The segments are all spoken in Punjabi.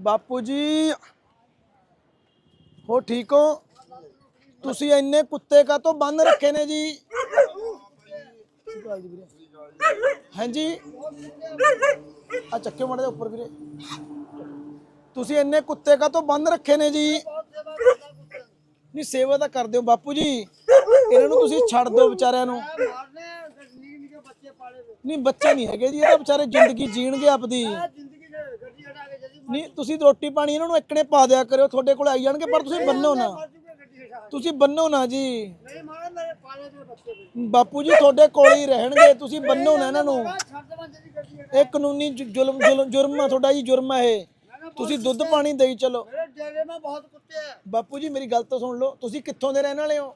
ਬਾਪੂ ਜੀ ਹੋ ਠੀਕ ਹੋ? ਤੁਸੀਂ ਇੰਨੇ ਕੁੱਤੇ ਕਾ ਤੋਂ ਬੰਨ ਰੱਖੇ ਨੇ ਜੀ? ਹਾਂਜੀ? ਆ ਚੱਕੇ ਮਾੜੇ ਉੱਪਰ ਵੀਰੇ। ਤੁਸੀਂ ਇੰਨੇ ਕੁੱਤੇ ਕਾ ਤੋਂ ਬੰਨ ਰੱਖੇ ਨੇ ਜੀ? ਨਹੀਂ, ਸੇਵਾ ਤਾਂ ਕਰਦੇ ਹੋ ਬਾਪੂ ਜੀ। ਇਹਨਾਂ ਨੂੰ ਤੁਸੀਂ ਛੱਡ ਦਿਓ ਵਿਚਾਰਿਆਂ ਨੂੰ। ਨਹੀਂ, ਬੱਚੇ ਨਹੀਂ ਹੈਗੇ ਜੀ, ਇਹ ਤਾਂ ਵਿਚਾਰੇ ਜ਼ਿੰਦਗੀ ਜੀਣਗੇ ਆਪਦੀ। ਨਹੀਂ ਤੁਸੀਂ ਰੋਟੀ ਪਾਣੀ ਇਹਨਾਂ ਨੂੰ ਇੱਕਣੇ ਪਾ ਦਿਆ ਕਰਿਓ ਤੁਹਾਡੇ ਕੋਲ ਆਈ ਜਾਣਗੇ ਪਰ ਤੁਸੀਂ ਬੰਨੋ ਨਾ। ਤੁਸੀਂ ਬੰਨੋ ਨਾ ਜੀ। ਨਹੀਂ ਮਾਰੇ ਮੇਰੇ ਪਾਲੇ ਦੇ ਬੱਚੇ ਬਾਪੂ ਜੀ ਤੁਹਾਡੇ ਕੋਲ ਹੀ ਰਹਿਣਗੇ ਤੁਸੀਂ ਬੰਨੋ ਨਾ ਇਹਨਾਂ ਨੂੰ। ਇਹ ਕਾਨੂੰਨੀ ਜ਼ੁਲਮ ਜੁਰਮ ਆ ਤੁਹਾਡਾ ਜੀ ਜੁਰਮ ਆ ਇਹ। ਤੁਸੀਂ ਦੁੱਧ ਪਾਣੀ ਦੇਈ ਚਲੋ। ਬਾਪੂ ਜੀ ਮੇਰੀ ਗੱਲ ਤਾਂ ਸੁਣ ਲਓ ਤੁਸੀਂ ਕਿੱਥੋਂ ਦੇ ਰਹਿਣ ਵਾਲੇ ਹੋ?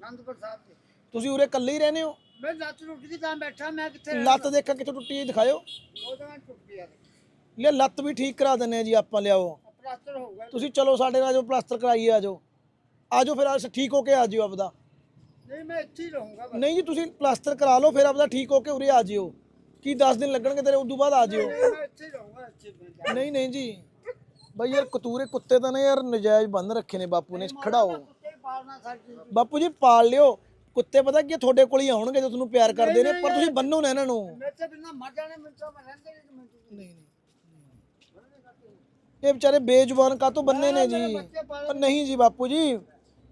ਆਨੰਦਪੁਰ ਸਾਹਿਬ ਦੇ। ਤੁਸੀਂ ਉਰੇ ਇਕੱਲੇ ਹੀ ਰਹਿੰਦੇ ਹੋ? ਮੈਂ ਲੱਤ ਟੁੱਟ ਗਈ ਤਾਂ ਬੈਠਾ ਮੈਂ ਕਿੱਥੇ ਲੱਤ ਦੇਖਾਂ ਕਿੱਥੋਂ ਟੁੱਟੀ ਦਿਖਾਇਓ। ਉਹ ਤਾਂ ਟੁੱਟ ਗਈ ਆ ਲੈ ਲੱਤ ਵੀ ਠੀਕ ਕਰਾ ਦਿੰਨੇ ਆ ਜੀ ਆਪਾਂ ਲਿਆਓ। ਪਲਾਸਟਰ ਹੋਊਗਾ ਤੁਸੀਂ ਚਲੋ ਸਾਡੇ ਨਾਲ ਜੋ ਪਲਾਸਟਰ ਕਰਾਈਏ ਆਜੋ ਆਜੋ ਫਿਰ ਅਸੀਂ ਠੀਕ ਹੋ ਕੇ ਆਜਿਓ ਆਪਦਾ। ਨਹੀਂ ਮੈਂ ਇੱਥੇ ਹੀ ਰਹੂੰਗਾ ਨਹੀਂ ਜੀ ਤੁਸੀਂ ਪਲਾਸਟਰ ਕਰਾ ਲਓ ਫਿਰ ਆਪਦਾ ਠੀਕ ਹੋ ਕੇ ਉਰੇ ਆਜਿਓ ਕੀ 10 ਦਿਨ ਲੱਗਣਗੇ ਤੇਰੇ ਉਦੋਂ ਬਾਅਦ ਆਜਿਓ ਨਹੀਂ, ਮੈਂ ਇੱਥੇ ਹੀ ਰਹੂੰਗਾ ਇੱਥੇ ਹੀ ਬਹਿ ਨਹੀਂ ਨਹੀਂ ਜੀ। ਬਈ ਯਾਰ ਕਤੂਰੇ ਕੁੱਤੇ ਤਾਂ ਨਾ ਯਾਰ ਨਜਾਇਜ਼ ਬੰਨ ਰੱਖੇ ਨੇ ਬਾਪੂ ਨੇ ਖੜਾਓ। ਬਾਪੂ ਜੀ ਪਾਲ ਲਿਓ। ਕੁੱਤੇ ਪਤਾ ਕੀ ਤੁਹਾਡੇ ਕੋਲ ਹੀ ਆਉਣਗੇ ਜੇ ਤੁਹਾਨੂੰ ਪਿਆਰ ਕਰਦੇ ਨੇ ਪਰ ਤੁਸੀਂ ਬੰਨੋ ਨਾ ਇਹਨਾਂ ਨੂੰ। ਮੇਰੇ ਤੋਂ ਬਿਨਾ ਮਰ ਜਾਣੇ ਮੇਰੇ ਤੋਂ ਮੈਂ ਰਹਿੰਦੇ ਨਹੀਂ ਨਹੀਂ। ਇਹ ਵਿਚਾਰੇ ਬੇਜ਼ੁਬਾਨ ਕਾਤੋਂ ਬੰਨੇ ਨੇ ਜੀ? ਪਰ ਨਹੀਂ ਜੀ ਬਾਪੂ ਜੀ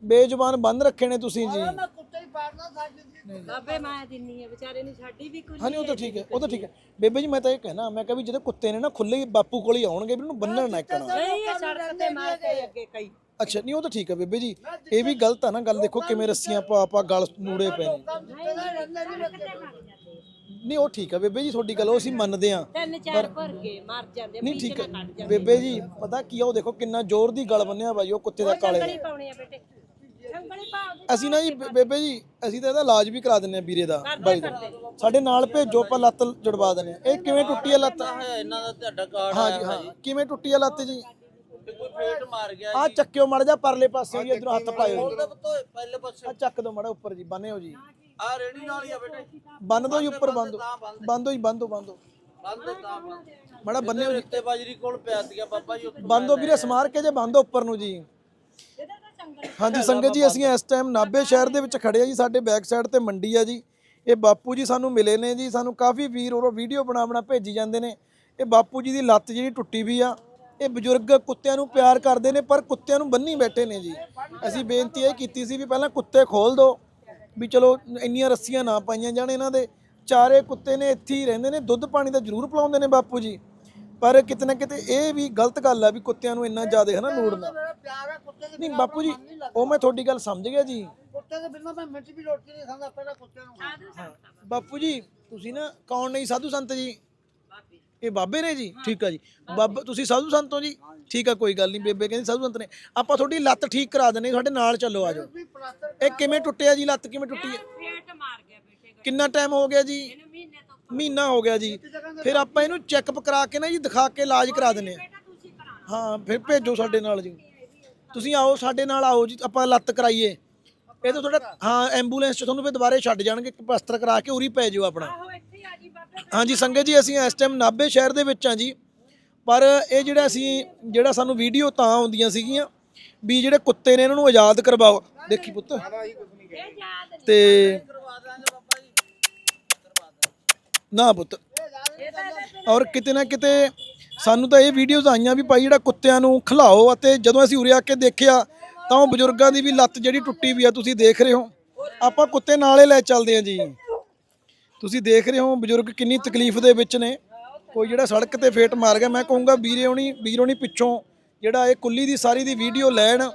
ਬੇਜ਼ੁਬਾਨ ਬੰਦ ਰੱਖੇ ਨੇ ਤੁਸੀਂ ਜੀ। ਬਾਬੇ ਮਾਇਆ ਦਿੰਨੀ ਹੈ ਵਿਚਾਰੇ ਨੇ ਸਾਡੀ ਵੀ ਕੁਝ ਹਾਂਜੀ ਉਹ ਤਾਂ ਠੀਕ ਹੈ ਉਹ ਤਾਂ ਠੀਕ ਹੈ। ਬੇਬੇ ਜੀ ਮੈਂ ਤਾਂ ਇਹ ਕਹਿਣਾ ਮੈਂ ਕਿਹਾ ਵੀ ਜਿਹੜੇ ਕੁੱਤੇ ਨੇ ਨਾ ਖੁੱਲੇ ਬਾਪੂ ਕੋਲ ਹੀ ਆਉਣਗੇ ਵੀ ਉਹਨੂੰ ਬੰਨਣ ਨਾ ਇੱਕਣਾ। ਅੱਛਾ ਨਹੀਂ ਉਹ ਤਾਂ ਠੀਕ ਹੈ ਬੇਬੇ ਜੀ। ਇਹ ਵੀ ਗਲਤ ਆ ਨਾ ਗੱਲ ਦੇਖੋ ਕਿਵੇਂ ਰੱਸੀਆਂ ਪਾ ਪਾ ਗਲ ਨੂੜੇ ਪਏ ਨਹੀਂ ਉਹ ਠੀਕ ਹੈ ਬੇਬੇ ਜੀ ਤੁਹਾਡੀ ਗੱਲ ਉਹ ਅਸੀਂ ਮੰਨਦੇ ਆ ਤਿੰਨ ਚਾਰ ਭਰ ਕੇ ਮਰ ਜਾਂਦੇ ਨਹੀਂ ਠੀਕ ਹੈ ਬੇਬੇ ਜੀ ਪਤਾ ਕੀ ਆ ਉਹ ਦੇਖੋ ਕਿੰਨਾ ਜ਼ੋਰ ਦੀ ਗਲ ਬੰਨਿਆ ਬਾਈ ਉਹ ਕੁੱਤੇ ਦਾ ਕਾਲੇ ਸੰਗਲੀ ਪਾਉਣੀ ਆ ਬੇਟੇ। ਸੰਗਲੀ ਪਾਉ ਅਸੀਂ ਨਾ ਜੀ ਬੇਬੇ ਜੀ ਅਸੀਂ ਤਾਂ ਇਹਦਾ ਇਲਾਜ ਵੀ ਕਰਾ ਦਿੰਨੇ ਆ ਵੀਰੇ ਦਾ ਬਾਈ ਦਾ। ਸਾਡੇ ਨਾਲ ਭੇਜੋ ਆਪਾਂ ਲੱਤ ਜੜਵਾ ਦਿੰਨੇ ਆ ਇਹ ਕਿਵੇਂ ਟੁੱਟੀ ਆ ਲੱਤ? ਇਹਨਾਂ ਦਾ ਤੁਹਾਡਾ ਕਾਰਡ ਹਾਂ ਜੀ ਹਾਂ। ਕਿਵੇਂ ਟੁੱਟੀ ਆ ਲੱਤ ਜੀ? ਕੋਈ ਫੇਟ ਮਾਰ ਗਿਆ ਆ ਚੱਕਿਓ ਮੜ ਜਾ ਪਰਲੇ ਪਾਸੇ ਜੀ ਇਧਰੋਂ ਹੱਥ ਪਾਇਓ ਪਹਿਲੇ ਪਾਸੇ। ਆ ਚੱਕ ਦੋ ਮੜਾ ਉੱਪਰ ਜੀ ਬੰਨਿਓ ਜੀ। ਆ ਰੇੜੀ ਨਾਲ ਹੀ ਆ ਬੇਟੇ। ਬੰਨ ਦੋ ਜੀ ਉੱਪਰ ਬੰਨ ਦੋ ਬੰਨ ਦੋ ਜੀ ਬੰਨ ਦੋ ਬੰਨ ਦੋ। ਬੰਦ ਤਾਂ ਬੰਦ। ਮੜਾ ਬੰਨਿਓ ਜੀ। ਬਾਜਰੀ ਕੋਲ ਪਿਆ ਸੀਗਾ ਬਾਬਾ ਜੀ ਉੱਥੇ ਬੰਨ ਦੋ ਵੀਰੇ ਸਮਾਰ ਕੇ ਜੇ ਬੰਨ ਦੋ ਉੱਪਰ ਨੂੰ ਜੀ। ਹਾਂਜੀ ਸੰਗਤ ਜੀ ਅਸੀਂ ਇਸ ਟਾਈਮ ਨਾਭੇ ਸ਼ਹਿਰ ਦੇ ਵਿੱਚ ਖੜੇ ਆ ਜੀ ਸਾਡੇ ਬੈਕ ਸਾਈਡ ਤੇ ਮੰਡੀ ਆ ਜੀ। ਇਹ ਬਾਪੂ ਜੀ ਸਾਨੂੰ ਮਿਲੇ ਨੇ ਜੀ ਸਾਨੂੰ ਕਾਫੀ ਵੀਰ ਉਹ ਵੀਡੀਓ ਬਣਾ ਬਣਾ ਭੇਜੀ ਜਾਂਦੇ ਨੇ। ਇਹ ਬਾਪੂ ਜੀ ਦੀ ਲੱਤ ਜਿਹੜੀ ਟੁੱਟੀ ਵੀ ਆ ਇਹ ਬਜ਼ੁਰਗ ਕੁੱਤਿਆਂ ਨੂੰ ਪਿਆਰ ਕਰਦੇ ਨੇ ਪਰ ਕੁੱਤਿਆਂ ਨੂੰ ਬੰਨੀ ਬੈਠੇ ਨੇ ਜੀ। ਅਸੀਂ ਬੇਨਤੀ ਇਹ ਕੀਤੀ ਸੀ ਵੀ ਪਹਿਲਾਂ ਕੁੱਤੇ ਖੋਲ ਦਿਓ ਵੀ ਚਲੋ ਇੰਨੀਆਂ ਰੱਸੀਆਂ ਨਾ ਪਾਈਆਂ ਜਾਣ ਇਹਨਾਂ ਦੇ। ਚਾਰੇ ਕੁੱਤੇ ਨੇ ਇੱਥੇ ਹੀ ਰਹਿੰਦੇ ਨੇ ਦੁੱਧ ਪਾਣੀ ਤਾਂ ਜ਼ਰੂਰ ਪਿਲਾਉਂਦੇ ਨੇ ਬਾਪੂ ਜੀ। ਪਰ ਕਿਤੇ ਨਾ ਕਿਤੇ ਇਹ ਵੀ ਗਲਤ ਗੱਲ ਆ ਵੀ ਕੁੱਤਿਆਂ ਨੂੰ ਇੰਨਾ ਜ਼ਿਆਦਾ ਹੈ ਨਾ। ਲੋੜਨਾ ਨਹੀਂ ਬਾਪੂ ਜੀ ਉਹ ਮੈਂ ਤੁਹਾਡੀ ਗੱਲ ਸਮਝ ਗਿਆ ਜੀ। ਕੁੱਤੇ ਦੇ ਬਿਨਾਂ ਮੈਂ ਮਿੰਟ ਵੀ ਰੋਟੀ ਨਹੀਂ ਖਾਂਦਾ ਪਹਿਲਾਂ ਕੁੱਤੇ ਨੂੰ ਬਾਪੂ ਜੀ ਤੁਸੀਂ ਨਾ ਕੌਣ ਨਹੀਂ ਸਾਧੂ ਸੰਤ ਜੀ। ਇਹ ਬਾਬੇ ਨੇ ਜੀ ਠੀਕ ਆ ਜੀ। ਬਾਬਾ ਤੁਸੀਂ ਸਾਧੂ ਸੰਤ ਹੋ ਜੀ? ਠੀਕ ਆ ਕੋਈ ਗੱਲ ਨਹੀਂ ਬੇਬੇ ਕਹਿੰਦੀ ਸਾਧੂ ਸੰਤ ਨੇ। ਆਪਾਂ ਤੁਹਾਡੀ ਲੱਤ ਠੀਕ ਕਰਾ ਦਿੰਦੇ ਤੁਹਾਡੇ ਨਾਲ ਚੱਲੋ ਆਜੋ ਇਹ ਕਿਵੇਂ ਟੁੱਟਿਆ ਜੀ ਲੱਤ ਕਿਵੇਂ ਟੁੱਟੀ ਹੈ? ਕਿੰਨਾ ਟਾਈਮ ਹੋ ਗਿਆ ਜੀ? ਮਹੀਨਾ ਹੋ ਗਿਆ ਜੀ। ਫਿਰ ਆਪਾਂ ਇਹਨੂੰ ਚੈੱਕਅਪ ਕਰਾ ਕੇ ਨਾ ਜੀ ਦਿਖਾ ਕੇ ਇਲਾਜ ਕਰਾ ਦਿੰਦੇ ਆ ਹਾਂ ਫਿਰ ਭੇਜੋ ਸਾਡੇ ਨਾਲ ਜੀ। ਤੁਸੀਂ ਆਓ ਸਾਡੇ ਨਾਲ ਆਓ ਜੀ ਆਪਾਂ ਲੱਤ ਕਰਾਈਏ। ਇਹ ਤਾਂ ਤੁਹਾਡਾ ਹਾਂ ਐਂਬੂਲੈਂਸ ਚ ਤੁਹਾਨੂੰ ਫਿਰ ਦੁਬਾਰੇ ਛੱਡ ਜਾਣਗੇ ਪਸਤਰ ਕਰਾ ਕੇ ਉਰੀ ਪੈ ਜਿਓ ਆਪਣਾ। ਹਾਂਜੀ ਸੰਗਤ ਜੀ, ਅਸੀਂ ਇਸ ਟਾਈਮ ਨਾਭੇ ਸ਼ਹਿਰ ਦੇ ਵਿੱਚ ਆ ਜੀ। ਪਰ ਇਹ ਜਿਹੜਾ ਅਸੀਂ, ਜਿਹੜਾ ਸਾਨੂੰ ਵੀਡੀਓ ਤਾਂ ਆਉਂਦੀਆਂ ਸੀਗੀਆਂ ਵੀ ਜਿਹੜੇ ਕੁੱਤੇ ਨੇ ਇਹਨਾਂ ਨੂੰ ਆਜ਼ਾਦ ਕਰਵਾਓ। ਦੇਖੀ ਪੁੱਤ। ਇਹ ਤੇ ਨਾ ਪੁੱਤ। ਔਰ ਕਿਤੇ ਨਾ ਕਿਤੇ ਸਾਨੂੰ ਤਾਂ ਇਹ ਵੀਡੀਓਜ਼ ਆਈਆਂ ਵੀ ਭਾਈ ਜਿਹੜਾ ਕੁੱਤਿਆਂ ਨੂੰ ਖਿਲਾਓ ਅਤੇ ਜਦੋਂ ਅਸੀਂ ਉਰੇ ਆ ਕੇ ਦੇਖਿਆ ਤਾਂ ਉਹ ਬਜ਼ੁਰਗਾਂ ਦੀ ਵੀ ਲੱਤ ਜਿਹੜੀ ਟੁੱਟੀ ਵੀ ਆ, ਤੁਸੀਂ ਦੇਖ ਰਹੇ ਹੋ। ਆਪਾਂ ਕੁੱਤੇ ਨਾਲੇ ਲੈ ਚੱਲਦੇ ਆ ਜੀ। ਤੁਸੀਂ ਦੇਖ ਰਹੇ ਹੋ ਬਜ਼ੁਰਗ ਕਿੰਨੀ ਤਕਲੀਫ ਦੇ ਵਿੱਚ ਨੇ। ਕੋਈ ਜਿਹੜਾ ਸੜਕ ਤੇ ਫੇਟ ਮਾਰ ਗਿਆ, ਮੈਂ ਕਹੂੰਗਾ ਵੀਰੇ ਹੋਣੀ, ਵੀਰ ਹੋਣੀ ਪਿੱਛੋਂ ਜਿਹੜਾ ਇਹ ਕੁੱਲੀ ਦੀ ਸਾਰੀ ਦੀ ਵੀਡੀਓ ਲੈਣ,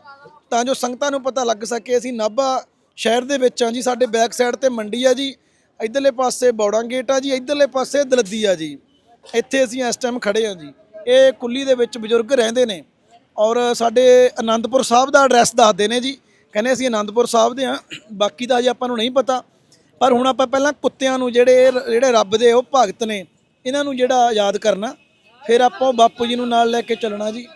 ਤਾਂ ਜੋ ਸੰਗਤਾਂ ਨੂੰ ਪਤਾ ਲੱਗ ਸਕੇ, ਅਸੀਂ ਨਾਭਾ ਸ਼ਹਿਰ ਦੇ ਵਿੱਚ ਆ ਜੀ, ਸਾਡੇ ਬੈਕ ਸਾਈਡ ਤੇ ਮੰਡੀ ਆ ਜੀ, ਇਧਰਲੇ ਪਾਸੇ ਬੌੜਾਂ ਗੇਟ ਆ ਜੀ, ਇਧਰਲੇ ਪਾਸੇ ਦਲੱਦੀ ਆ ਜੀ, ਇੱਥੇ ਅਸੀਂ ਇਸ ਟਾਈਮ ਖੜੇ ਆ ਜੀ। ਇਹ ਕੁੱਲੀ ਦੇ ਵਿੱਚ ਬਜ਼ੁਰਗ ਰਹਿੰਦੇ ਨੇ ਔਰ ਸਾਡੇ ਆਨੰਦਪੁਰ ਸਾਹਿਬ ਦਾ ਐਡਰੈਸ ਦੱਸਦੇ ਨੇ ਜੀ, ਕਹਿੰਦੇ ਅਸੀਂ ਆਨੰਦਪੁਰ ਸਾਹਿਬ ਦੇ ਆ ਬਾਕੀ ਦਾ ਅਜੇ ਆਪਾਂ ਨੂੰ ਨਹੀਂ ਪਤਾ। ਪਰ ਹੁਣ ਆਪਾਂ ਪਹਿਲਾਂ ਕੁੱਤਿਆਂ ਨੂੰ ਜਿਹੜੇ ਜਿਹੜੇ ਰੱਬ ਦੇ ਉਹ ਭਗਤ ਨੇ ਇਹਨਾਂ ਨੂੰ ਜਿਹੜਾ ਯਾਦ ਕਰਨਾ। ਫਿਰ ਆਪਾਂ ਉਹ ਬਾਪੂ ਜੀ ਨੂੰ ਨਾਲ ਲੈ ਕੇ ਚੱਲਣਾ ਜੀ।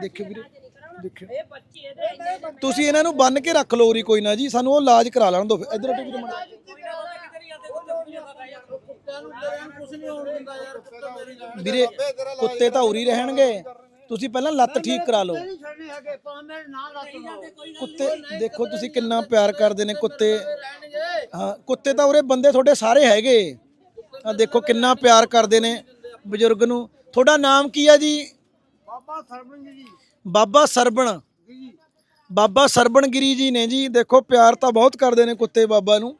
ਦੇਖਿਓ ਵੀਰੇ ਇੰਨੇ ਤੁਸੀਂ ਇਹਨਾਂ ਨੂੰ ਬੰਨ ਕੇ ਰੱਖ ਲਓ ਉਰੀ ਕੋਈ ਨਾ ਜੀ ਸਾਨੂੰ ਉਹ ਇਲਾਜ ਕਰਾ ਲੈਣ ਦਿਓ ਇਧਰ ਟਿਕ ਜਾਨ ਵੀਰੇ ਕੁੱਤੇ ਤਾਂ ਉਰੀ ਰਹਿਣਗੇ। ਤੁਸੀਂ ਪਹਿਲਾਂ ਲੱਤ ਠੀਕ ਕਰਾ ਲਓ। ਨਹੀਂ ਛੱਡਣੇ ਹੈਗੇ ਭਾਵੇਂ ਮੇਰੇ ਨਾਲ ਲੱਤ ਮਾਰੋ ਕੁੱਤੇ ਦੇਖੋ ਤੁਸੀਂ ਕਿੰਨਾ ਪਿਆਰ ਕਰਦੇ ਨੇ ਕੁੱਤੇ। ਹਾਂ ਕੁੱਤੇ ਤਾਂ ਉਰੇ ਬੰਦੇ ਤੁਹਾਡੇ ਸਾਰੇ ਹੈਗੇ। ਆ ਦੇਖੋ ਕਿੰਨਾ ਪਿਆਰ ਕਰਦੇ ਨੇ ਬਜ਼ੁਰਗ ਨੂੰ। ਤੁਹਾਡਾ ਨਾਮ ਕੀ ਆ ਜੀ? ਬਾਬਾ ਸਰਬੰਜ ਜੀ ਬਾਬਾ ਸਰਬਣ। ਜੀ ਬਾਬਾ ਸਰਬਣਗਿਰੀ ਜੀ ਨੇ ਜੀ ਦੇਖੋ ਪਿਆਰ ਤਾਂ ਬਹੁਤ ਕਰਦੇ ਨੇ ਕੁੱਤੇ ਬਾਬਾ ਨੂੰ।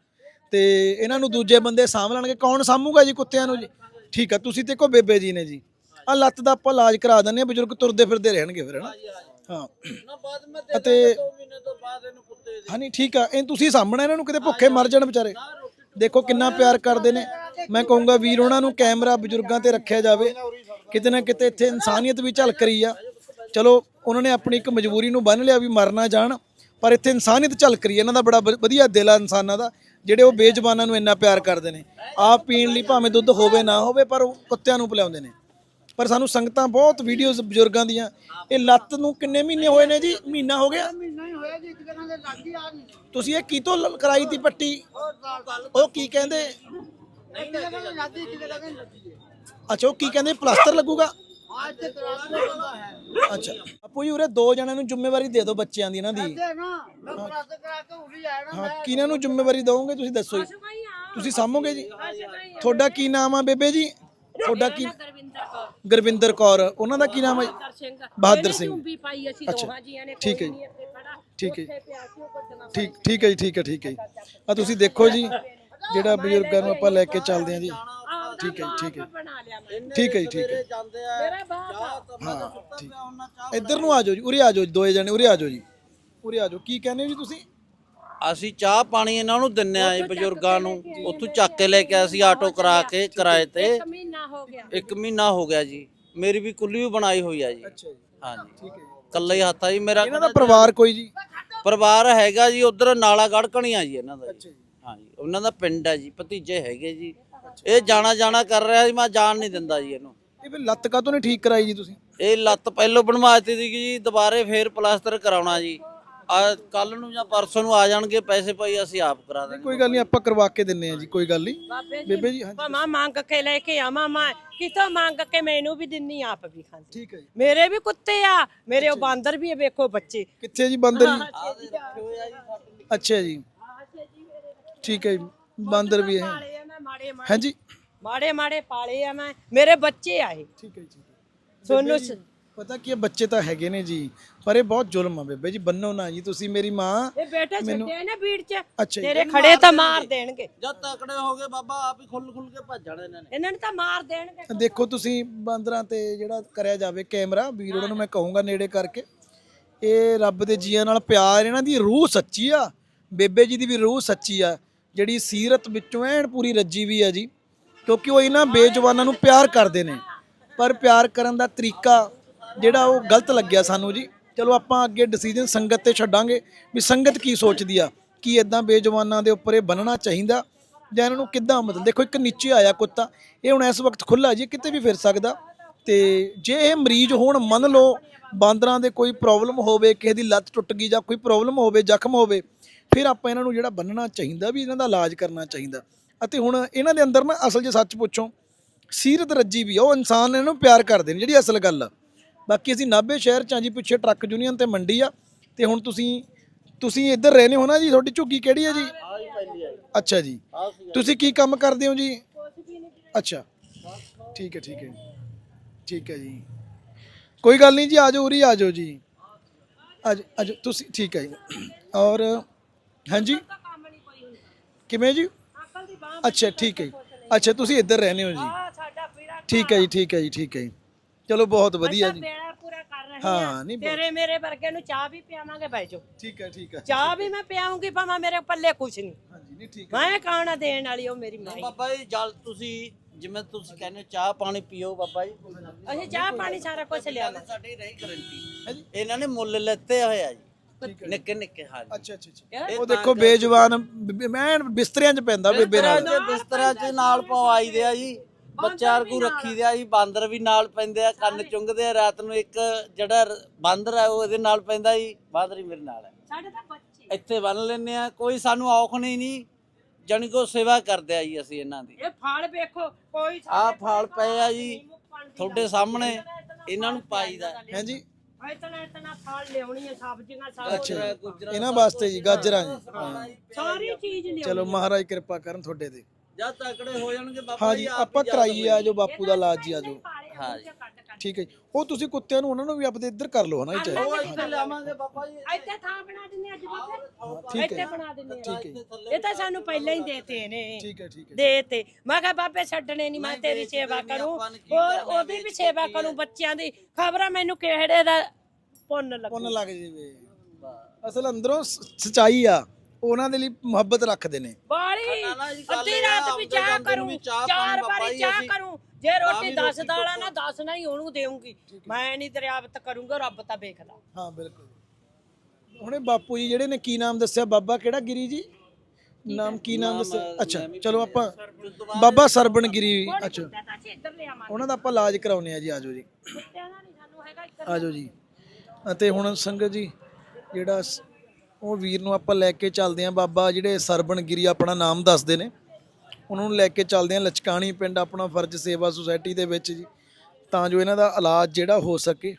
ਤੇ ਇਹਨਾਂ ਨੂੰ ਦੂਜੇ ਬੰਦੇ ਸਾਂਭ ਲੈਣਗੇ। ਕੌਣ ਸਾਂਭੂਗਾ ਜੀ ਕੁੱਤਿਆਂ ਨੂੰ ਜੀ? ਠੀਕ ਆ ਤੁਸੀਂ ਤੇ ਕੋ ਬੇਬੇ ਜੀ ਨੇ ਜੀ। ਆ ਲੱਤ ਦਾ ਆਪਾਂ ਇਲਾਜ ਕਰਾ ਦਿੰਦੇ ਆ ਬਜ਼ੁਰਗ ਤੁਰਦੇ ਫਿਰਦੇ ਰਹਿਣਗੇ ਫਿਰ ਹਨਾ? ਹਾਂ। ਨਾ ਬਾਅਦ ਮੈਂ ਦੇ ਅਤੇ 2 ਮਹੀਨੇ ਤੋਂ ਬਾਅਦ ਇਹਨੂੰ ਕੁੱਤੇ ਦੇ ਹਾਂਜੀ ਠੀਕ ਆ। ਇਹ ਤੁਸੀਂ ਸਾਹਮਣੇ ਇਹਨਾਂ ਨੂੰ ਕਿਤੇ ਭੁੱਖੇ ਮਰ ਜਾਣ ਵਿਚਾਰੇ। ਦੇਖੋ ਕਿੰਨਾ ਪਿਆਰ ਕਰਦੇ ਨੇ। ਮੈਂ ਕਹੂੰਗਾ ਵੀਰ ਉਹਨਾਂ ਨੂੰ ਕੈਮਰਾ ਬਜ਼ੁਰਗਾਂ ਤੇ ਰੱਖਿਆ ਜਾਵੇ। ਕਿਤੇ ਨਾ ਕਿਤੇ ਇੱਥੇ ਇਨਸਾਨੀਅਤ ਵੀ ਝਲਕ ਰਹੀ ਆ। ਚਲੋ ਉਹਨਾਂ ਨੇ ਆਪਣੀ ਇੱਕ ਮਜਬੂਰੀ ਨੂੰ ਬੰਨ ਲਿਆ ਵੀ ਮਰਨਾ ਜਾਣ ਪਰ ਇੱਥੇ ਇਨਸਾਨੀਅਤ ਝਲਕ ਰਹੀ ਹੈ ਇਹਨਾਂ ਦਾ ਬੜਾ ਵ- ਵਧੀਆ ਦਿਲ ਆ ਇਨਸਾਨਾਂ ਦਾ ਜਿਹੜੇ ਉਹ ਬੇਜ਼ਬਾਨਾਂ ਨੂੰ ਇੰਨਾ ਪਿਆਰ ਕਰਦੇ ਨੇ। ਆਪ ਪੀਣ ਲਈ ਭਾਵੇਂ ਦੁੱਧ ਹੋਵੇ ਨਾ ਹੋਵੇ ਪਰ ਉਹ ਕੁੱਤਿਆਂ ਨੂੰ ਪਿਲਾਉਂਦੇ ਨੇ। ਪਰ ਸਾਨੂੰ ਸੰਗਤਾਂ ਬਹੁਤ ਵੀਡੀਓਜ਼ ਬਜ਼ੁਰਗਾਂ ਦੀਆਂ। ਇਹ ਲੱਤ ਨੂੰ ਕਿੰਨੇ ਮਹੀਨੇ ਹੋਏ ਨੇ ਜੀ? ਮਹੀਨਾ ਹੋ ਗਿਆ? ਮਹੀਨਾ ਹੀ ਹੋਇਆ ਜੀ ਇੱਕ ਦਿਨਾਂ ਦੇ ਲੱਗੀ ਆ ਨਹੀਂ ਤੁਸੀਂ ਇਹ ਕੀ ਤੋਂ ਲ- ਕਰਾਈ ਤੀ ਪੱਟੀ? ਉਹ ਕੀ ਕਹਿੰਦੇ? ਲੱਗੀ ਲੱਗੀ ਅੱਛਾ ਉਹ ਕੀ ਕਹਿੰਦੇ? ਪਲਾਸਟਰ ਲੱਗੂਗਾ? ਹੈ ਅੱਛਾ। ਆਪੂ ਜੀ ਉਰੇ ਦੋ ਜਣਿਆਂ ਨੂੰ ਜ਼ਿੰਮੇਵਾਰੀ ਦੇ ਦਿਓ ਬੱਚਿਆਂ ਦੀ ਇਹਨਾਂ ਦੀ। ਇੱਥੇ ਨਾ ਮੈਂ ਪ੍ਰਾਸ ਕਰਾ ਕੇ ਉਰੀ ਆਇਆ ਨਾ ਹਾਂ ਕਿਹਨਾਂ ਨੂੰ ਜ਼ਿੰਮੇਵਾਰੀ ਦਵੋਗੇ ਤੁਸੀਂ ਦੱਸੋ ਜੀ? ਤੁਸੀਂ ਸਾਂਭੋਗੇ ਜੀ? ਤੁਹਾਡਾ ਕੀ ਨਾਮ ਆ ਬੇਬੇ ਜੀ? ਤੁਹਾਡਾ ਕੀ ਗੁਰਵਿੰਦਰ ਕੌਰ। ਗੁਰਵਿੰਦਰ ਕੌਰ। ਉਹਨਾਂ ਦਾ ਕੀ ਨਾਮ ਹੈ? ਬਹਾਦਰ ਸਿੰਘ। ਬਹਾਦਰ ਇਹਨੇ ਸਿੰਘ। ਝੁੰਬੀ ਪਾਈ ਅਸੀਂ ਦੋਹਾਂ ਜੀਆਂ ਨੇ ਠੀਕ ਹੈ ਜੀ। ਠੀਕ ਹੈ ਜੀ। ਠੀਕ ਠੀਕ ਹੈ ਜੀ ਠੀਕ ਹੈ ਠੀਕ ਹੈ ਆ ਤੁਸੀਂ ਦੇਖੋ ਜੀ ਜਿਹੜਾ ਬਜ਼ੁਰਗਾਂ ਨੂੰ ਆਪਾਂ ਲੈ ਕੇ ਚੱਲਦੇ ਹਾਂ ਜੀ। ਠੀਕ ਹੈ ਠੀਕ ਹੈ। ਬਣਾ ਲਿਆ ਮੈਂ। ਠੀਕ ਹੈ ਜੀ ਠੀਕ ਹੈ। ਜਾਂਦੇ ਆ ਮੇਰਾ ਬਾਪ ਆ। ਚਾਹ ਇੱਧਰ ਨੂੰ ਆ ਜਾਓ ਜੀ ਉਰੇ ਆ ਜਾਓ ਜੀ, ਦੋਏ ਜਣੇ ਉਰੇ ਆ ਜਾਓ ਜੀ। ਉਰੇ ਆ ਜਾਓ। ਕੀ ਕਹਿੰਦੇ ਹੋ ਜੀ ਤੁਸੀਂ? ਅਸੀਂ ਚਾਹ ਪਾਣੀ ਇਹਨਾਂ ਨੂੰ ਦਿੰਨੇ ਆ ਬਜ਼ੁਰਗਾਂ ਨੂੰ। ਉੱਥੋਂ ਚੱਕ ਕੇ ਲੈ ਕੇ ਅਸੀਂ ਆਟੋ ਕਰਾ ਕੇ ਕਿਰਾਏ ਤੇ। ਇੱਕ ਮਹੀਨਾ ਹੋ ਗਿਆ। ਇੱਕ ਮਹੀਨਾ ਹੋ ਗਿਆ ਜੀ। ਮੇਰੀ ਵੀ ਕੁੱਲੀ ਵੀ ਬਣਾਈ ਹੋਈ ਆ ਜੀ। ਅੱਛਾ ਜੀ। ਹਾਂਜੀ। ਠੀਕ ਹੈ ਜੀ। ਕੱਲਾ ਹੀ ਹੱਥ ਆ ਜੀ ਮੇਰਾ ਇਹਨਾਂ ਦਾ ਪਰਿਵਾਰ ਕੋਈ ਜੀ? ਪਰਿਵਾਰ ਹੈਗਾ ਜੀ ਉਧਰ ਨਾਲਾ ਗੜਕਣੀਆਂ ਜੀ ਇਹਨਾਂ ਦਾ ਜੀ। ਅੱਛਾ ਜੀ। ਹਾਂਜੀ ਉਹਨਾਂ ਦਾ ਪਿੰਡ ਹੈ ਜੀ ਭਤੀਜੇ ਹੈਗੇ ਜੀ। ਇਹ ਜਾਣਾ ਜਾਣਾ ਕਰ ਰਿਹਾ ਜੀ ਮੈਂ ਜਾਣ ਨਹੀਂ ਦਿੰਦਾ ਜੀ ਇਹਨੂੰ। ਇਹ ਫਿਰ ਲੱਤ ਕਾਤੋਂ ਨਹੀਂ ਠੀਕ ਕਰਾਈ ਜੀ ਤੁਸੀਂ? ਇਹ ਲੱਤ ਪਹਿਲੋਂ ਬਣਵਾਤੀ ਸੀ ਜੀ ਦੁਬਾਰੇ ਫੇਰ ਪਲਾਸਟਰ ਕਰਾਉਣਾ ਜੀ। ਕੱਲ ਨੂੰ ਜਾਂ ਪਰਸੋਂ ਨੂੰ ਆ ਜਾਣਗੇ ਪੈਸੇ ਭਾਈ ਅਸੀਂ ਆਪ ਕਰਾ ਦਾਂਗੇ ਕੋਈ ਗੱਲ ਨਹੀਂ ਆਪਾਂ ਕਰਵਾ ਕੇ ਦਿੰਨੇ ਆ ਜੀ ਕੋਈ ਗੱਲ ਨਹੀਂ। ਬਾਬੇ ਬੇਬੇ ਜੀ ਹਾਂਜੀ। ਭਾਵੇਂ ਮੰਗ ਕੇ ਲੈ ਕੇ ਆਵਾਂ ਮੈਂ ਕਿਤੋਂ ਮੰਗ ਕੇ ਮੈਨੂੰ ਵੀ ਦਿੰਨੀ ਆਪ ਵੀ ਖਾਂਦੀ। ਠੀਕ ਹੈ ਜੀ। ਮੇਰੇ ਵੀ ਕੁੱਤੇ ਆ ਮੇਰੇ ਉਹ ਬਾਂਦਰ ਵੀ ਆ ਵੇਖੋ ਬੱਚੇ। ਕਿੱਥੇ ਜੀ ਬਾਂਦਰ ਜੀ? ਅੱਛਾ ਜੀ। ਠੀਕ ਹੈ ਜੀ ਬਾਂਦਰ ਵੀ ਹੈ। ਮੈਂ ਹਾਂਜੀ। ਮਾੜੇ ਮਾੜੇ ਪਾਲੇ ਆ ਮੈਂ ਮੇਰੇ ਬੱਚੇ ਆ ਇਹ। ਠੀਕ ਹੈ ਜੀ ਸੋਨੂੰ ਪਤਾ ਕੀ ਹੈ, ਬੱਚੇ ਤਾਂ ਹੈਗੇ ਨੇ ਜੀ ਪਰ ਇਹ ਬਹੁਤ ਜ਼ੁਲਮ ਆ ਬੇਬੇ ਜੀ ਬੰਨੋ ਨਾ ਜੀ ਤੁਸੀਂ ਮੇਰੀ ਮਾਂ ਇਹ ਬੇਟੇ ਛੱਡੇ ਨੇ ਬੀੜ ਚ ਅੱਛਾ ਜੀ। ਤੇਰੇ ਖੜੇ ਤਾਂ ਮਾਰ ਦੇਣਗੇ। ਜਦ ਤਕੜੇ ਹੋ ਗਏ ਬਾਬਾ ਆਪ ਹੀ ਖੁੱਲ ਖੁੱਲ ਕੇ ਭੱਜ ਜਾਣੇ ਇਹਨਾਂ ਨੇ। ਇਹਨਾਂ ਨੂੰ ਤਾਂ ਮਾਰ ਦੇਣਗੇ। ਦੇਖੋ ਤੁਸੀਂ ਬਾਂਦਰਾਂ ਤੇ ਜਿਹੜਾ ਕਰਿਆ ਜਾਵੇ ਕੈਮਰਾ ਵੀਰ ਉਹਨਾਂ ਨੂੰ ਮੈਂ ਕਹੂੰਗਾ ਨੇੜੇ ਕਰਕੇ। ਇਹ ਰੱਬ ਦੇ ਜੀਆਂ ਨਾਲ ਪਿਆਰ ਇਹਨਾਂ ਦੀ ਰੂਹ ਸੱਚੀ ਆ। ਬੇਬੇ ਜੀ ਦੀ ਵੀ ਰੂਹ ਸੱਚੀ ਆ। ਜਿਹੜੀ ਸੀਰਤ ਵਿੱਚੋਂ ਐਨ ਪੂਰੀ ਰੱਜੀ ਵੀ ਆ ਜੀ ਕਿਉਂਕਿ ਉਹ ਇਹਨਾਂ ਬੇਜਵਾਨਾਂ ਨੂੰ ਪਿਆਰ ਕਰਦੇ ਨੇ। ਪਰ ਪਿਆਰ ਕਰਨ ਦਾ ਤਰੀਕਾ ਜਿਹੜਾ ਉਹ ਗਲਤ ਲੱਗਿਆ ਸਾਨੂੰ ਜੀ। ਚਲੋ ਆਪਾਂ ਅੱਗੇ ਡਿਸੀਜਨ ਸੰਗਤ ਤੇ ਛੱਡਾਂਗੇ ਵੀ ਸੰਗਤ ਕੀ ਸੋਚਦੀ ਆ, ਕੀ ਇਦਾਂ ਬੇਜਵਾਨਾਂ ਦੇ ਉੱਪਰ ਇਹ ਬੰਨਣਾ ਚਾਹੀਦਾ ਜਾਂ ਇਹਨਾਂ ਨੂੰ ਕਿੱਦਾਂ ਮਤਲਬ, ਦੇਖੋ ਇੱਕ ਨੀਚੇ ਆਇਆ ਕੁੱਤਾ, ਇਹ ਹੁਣ ਇਸ ਵਕਤ ਖੁੱਲਾ ਜੀ, ਕਿਤੇ ਵੀ ਫਿਰ ਸਕਦਾ। ਤੇ ਜੇ ਇਹ ਮਰੀਜ਼ ਹੋਣ, ਮੰਨ ਲਓ ਬਾਂਦਰਾਂ ਦੇ ਕੋਈ ਪ੍ਰੋਬਲਮ ਹੋਵੇ, ਕਿਸੇ ਦੀ ਲੱਤ ਟੁੱਟ ਗਈ ਜਾਂ ਕੋਈ ਪ੍ਰੋਬਲਮ ਹੋਵੇ, ਜ਼ਖਮ ਹੋਵੇ, ਫਿਰ ਆਪਾਂ ਇਹਨਾਂ ਨੂੰ ਜਿਹੜਾ ਬੰਨਣਾ ਚਾਹੀਦਾ ਵੀ ਇਹਨਾਂ ਦਾ ਇਲਾਜ ਕਰਨਾ ਚਾਹੀਦਾ। ਅਤੇ ਹੁਣ ਇਹਨਾਂ ਦੇ ਅੰਦਰ ਨਾ ਅਸਲ ਜੇ ਸੱਚ ਪੁੱਛੋ, ਸੀਰਤ ਰੱਜੀ ਵੀ ਆ, ਉਹ ਇਨਸਾਨ ਇਹਨਾਂ ਨੂੰ ਪਿਆਰ ਕਰਦੇ ਨੇ, ਜਿਹੜੀ ਅਸਲ ਗੱਲ ਆ। ਬਾਕੀ ਅਸੀਂ ਨਾਭੇ ਸ਼ਹਿਰ 'ਚ ਆ ਜੀ ਪਿੱਛੇ ਟਰੱਕ ਯੂਨੀਅਨ ਤੇ ਮੰਡੀ ਆ। ਤੇ ਹੁਣ ਤੁਸੀਂ ਤੁਸੀਂ ਇੱਧਰ ਰਹਿੰਦੇ ਹੋ ਨਾ ਜੀ ਤੁਹਾਡੀ ਝੁੱਗੀ ਕਿਹੜੀ ਹੈ ਜੀ? ਅੱਛਾ ਜੀ। ਤੁਸੀਂ ਕੀ ਕੰਮ ਕਰਦੇ ਹੋ ਜੀ? ਅੱਛਾ। ਠੀਕ ਹੈ ਠੀਕ ਹੈ ਠੀਕ ਹੈ ਜੀ। ਕੋਈ ਗੱਲ ਨਹੀਂ ਜੀ ਆਜੋ ਉਰੀ ਆਜੋ ਜੀ। ਆਜੋ ਆਜੋ ਤੁਸੀਂ ਠੀਕ ਹੈ ਜੀ। ਔਰ ਹਾਂਜੀ? ਕਿਵੇਂ ਜੀ? ਅੱਛਾ ਠੀਕ ਹੈ ਅੱਛਾ ਤੁਸੀਂ ਇੱਧਰ ਰਹਿੰਦੇ ਹੋ ਜੀ। ਠੀਕ ਹੈ ਜੀ ਠੀਕ ਹੈ ਜੀ ਠੀਕ ਹੈ ਜੀ। ਚਲੋ ਬਹੁਤ ਵਧੀਆ ਜੀ। ਬੇੜਾ ਪੂਰਾ ਕਰ ਰਹੇ ਹਾਂ, ਹਾਂ। ਨਹੀਂ ਬਹੁਤ- ਤੇਰੇ ਮੇਰੇ ਵਰਗੇ ਨੂੰ ਚਾਹ ਵੀ ਪਿਆਵਾਂਗੇ ਬਾਈ ਜੋ ਠੀਕ ਹੈ ਠੀਕ ਹੈ। ਚਾਹ ਵੀ ਮੈਂ ਪਿਆਉਂਗੀ ਭਾਵੇਂ ਮੇਰੇ ਪੱਲੇ ਕੁਛ ਨਹੀਂ। ਹਾਂਜੀ ਨਹੀਂ ਠੀਕ ਹੈ। ਮੈਂ ਕੌਣ ਦੇਣ ਵਾਲੀ ਉਹ ਮੇਰੀ ਮਾਈ ਬਾਬਾ ਜੀ ਜਲ ਤੁਸੀਂ ਜਿਵੇਂ ਤੁਸੀਂ ਕਹਿੰਦੇ ਹੋ, ਚਾਹ ਪਾਣੀ ਪੀਓ ਬਾਬਾ ਜੀ। ਅਸੀਂ ਚਾਹ ਪਾਣੀ ਸਾਰਾ ਕੁਝ ਲਿਆ ਸਾਡੀ ਰਹੀ ਗਰੰਟੀ ਇਹਨਾਂ ਨੇ ਮੁੱਲ ਲੈਤੇ ਹੋਇਆ ਜੀ। ਨਿੱਕੇ ਨਿੱਕੇ ਹਾਂ ਜੀ। ਅੱਛਾ ਅੱਛਾ ਅੱਛਾ। ਉਹ ਦੇਖੋ ਬੇਜਵਾਨ ਬ- ਮੈਂ ਬਿਸਤਰਿਆਂ 'ਚ ਪੈਂਦਾ ਬੇਬੇ ਨਾਲ। 'ਚ ਬਿਸਤਰਾ 'ਚ ਨਾਲ ਪਵਾਈ ਦੇ ਆ ਜੀ। ਬੱਚਿਆਂ ਵਰਗੂ ਰੱਖੀ ਦੇ ਆ ਜੀ ਬਾਂਦਰ ਵੀ ਨਾਲ ਪੈਂਦੇ ਆ ਕੰਨ ਚੁੰਗਦੇ ਆ ਰਾਤ ਨੂੰ ਇੱਕ ਜਿਹੜਾ ਰ- ਬਾਂਦਰ ਆ ਉਹ ਇਹਦੇ ਨਾਲ ਪੈਂਦਾ ਜੀ ਬਾਂਦਰ ਹੀ ਮੇਰੇ ਨਾਲ ਹੈ। ਸਾਡੇ ਤਾਂ ਬੱਚੇ। ਇੱਥੇ ਬੰਨ ਲੈਨੇ ਆ ਕੋਈ ਸਾਨੂੰ ਔਖ ਨਹੀਂ ਨਹੀਂ ਜਾਣੀ ਕੋ ਸੇਵਾ ਕਰਦੇ ਆ ਜੀ ਅਸੀਂ ਇਹਨਾਂ ਦੀ। ਇਹ ਫਲ ਵੇਖੋ ਕੋਈ ਆਹ ਫਲ ਪਏ ਆ ਜੀ ਤੁਹਾਡੇ ਸਾਹਮਣੇ ਇਹਨਾਂ ਨੂੰ ਪਾਈਦਾ ਹੈ ਜੀ? ਇਤਨਾ ਇਤਨਾ ਫਲ ਲਿਆਉਣੀ ਹੈ ਸਬਜ਼ੀਆਂ ਸਭ ਅੱਛਾ। ਜੀ। ਇਹਨਾਂ ਵਾਸਤੇ ਜੀ ਗਾਜਰਾਂ ਜੀ। ਹਾਂ। ਸਾਰੀ ਚੀਜ਼ ਲਿਆਉਣੀ ਚਲੋ ਮਹਾਰਾਜ ਕਿਰਪਾ ਕਰਨ ਤੁਹਾਡੇ ਤੇ। ਜਦ ਤਕੜੇ ਹੋ ਜਾਣਗੇ ਬਾਬਾ ਹਾਂ ਜੀ ਆਪ ਆਪਾਂ ਹੀ ਯਾਦ ਕਰਾਈਏ ਆ ਜੋ ਬਾਪੂ ਦਾ ਇਲਾਜ ਜੀ ਆ ਜੋ। ਹਾਂ ਜੀ। ਠੀਕ ਹੈ ਜੀ। ਉਹ ਤੁਸੀਂ ਕੁੱਤਿਆਂ ਨੂੰ ਉਹਨਾਂ ਨੂੰ ਵੀ ਆਪਦੇ ਇੱਧਰ ਕਰ ਲਓ ਹਨਾ ਇਹ ਚਾਹੇ ਉਹ ਇੱਥੇ ਲਿਆਵਾਂਗੇ ਬਾਬਾ ਜੀ। ਇੱਥੇ ਥਾਂ ਬਣਾ ਦਿੰਨੇ ਅੱਜ ਬਾਬੇ। ਠੀਕ ਇੱਥੇ ਹੈ ਬਣਾ ਦਿੰਨੇ ਆ। ਠੀਕ ਹੈ ਇਹ ਤਾਂ ਸਾਨੂੰ ਪਹਿਲਾਂ ਹੀ ਦੇਤੇ ਨੇ। ਠੀਕ ਹੈ ਠੀਕ ਹੈ। ਦੇ ਤੇ ਮੈਂ ਕਿਹਾ ਬਾਬੇ ਛੱਡਣੇ ਨਹੀਂ ਮੈਂ ਤੇਰੀ ਸੇਵਾ ਕਰੂੰ। ਉਹ ਉਹਦੀ ਵੀ ਸੇਵਾ ਕਰੂੰ ਬੱਚਿਆਂ ਦੀ। ਖਬਰਾਂ ਮੈਨੂੰ ਕਿਹੜੇ ਦਾ ਪੁੰਨ ਲੱਗੂ? ਪੁੰਨ ਲੱਗ ਜਾਵੇ ਅਸਲ ਅੰਦਰੋਂ ਸ- ਸੱਚਾਈ ਆ। ਉਹਨਾਂ ਦੇ ਲਈ ਮੁਹੱਬਤ ਰੱਖਦੇ ਨੇ। ਬਾਲੀ ਅੱਧੀ ਰਾਤ ਵੀ ਚਾਹ ਕਰੂੰ ਚਾਰ ਵਾਰੀ ਬਾਬਾ ਚਾਹ ਕਰੂੰ। ਜੇ ਰੋਟੀ 10 ਦਾਲਾਂ ਨਾ 10 ਨਾ ਹੀ ਉਹਨੂੰ ਦੇਵਾਂਗੀ ਮੈਂ ਨਹੀਂ ਦਰਿਆਵਤ ਕਰੂੰਗਾ ਰੱਬ ਤਾਂ ਵੇਖਦਾ। ਹਾਂ ਬਿਲਕੁਲ। ਹੁਣੇ ਬਾਪੂ ਜੀ ਜਿਹੜੇ ਨੇ ਕੀ ਨਾਮ ਦੱਸਿਆ? ਬਾਬਾ ਕਿਹੜਾ ਗਿਰੀ ਜੀ? ਨਾਮ ਕੀ ਨਾਮ ਦੱਸਿਆ ਅੱਛਾ ਚਲੋ ਆਪਾਂ ਬਾਬਾ ਸਰਬਣ ਗਿਰੀ ਅੱਛਾ। ਉਹਨਾਂ ਦਾ ਆਪਾਂ ਇਲਾਜ ਕਰਾਉਨੇ ਆ ਜੀ ਆਜੋ ਜੀ। ਨਹੀਂ ਆਜੋ ਜੀ। ਅਤੇ ਹੁਣ ਸੰਗਤ ਜੀ ਜਿਹੜਾ ਉਹ ਵੀਰ ਨੂੰ ਆਪਾਂ ਲੈ ਕੇ ਚੱਲਦੇ ਆਂ ਬਾਬਾ ਜਿਹੜੇ ਸਰਬਣ ਗਿਰੀ ਆਪਣਾ ਨਾਮ ਦੱਸਦੇ ਨੇ। ਉਹਨਾਂ ਨੂੰ ਲੈ ਕੇ ਚੱਲਦੇ ਆਂ ਲਚਕਾਣੀ ਪਿੰਡ ਆਪਣਾ ਫਰਜ਼ ਸੇਵਾ ਸੁਸਾਇਟੀ ਦੇ ਵਿੱਚ ਜੀ। ਤਾਂ ਜੋ ਇਹਨਾਂ ਦਾ ਇਲਾਜ ਜਿਹੜਾ ਹੋ ਸਕੇ।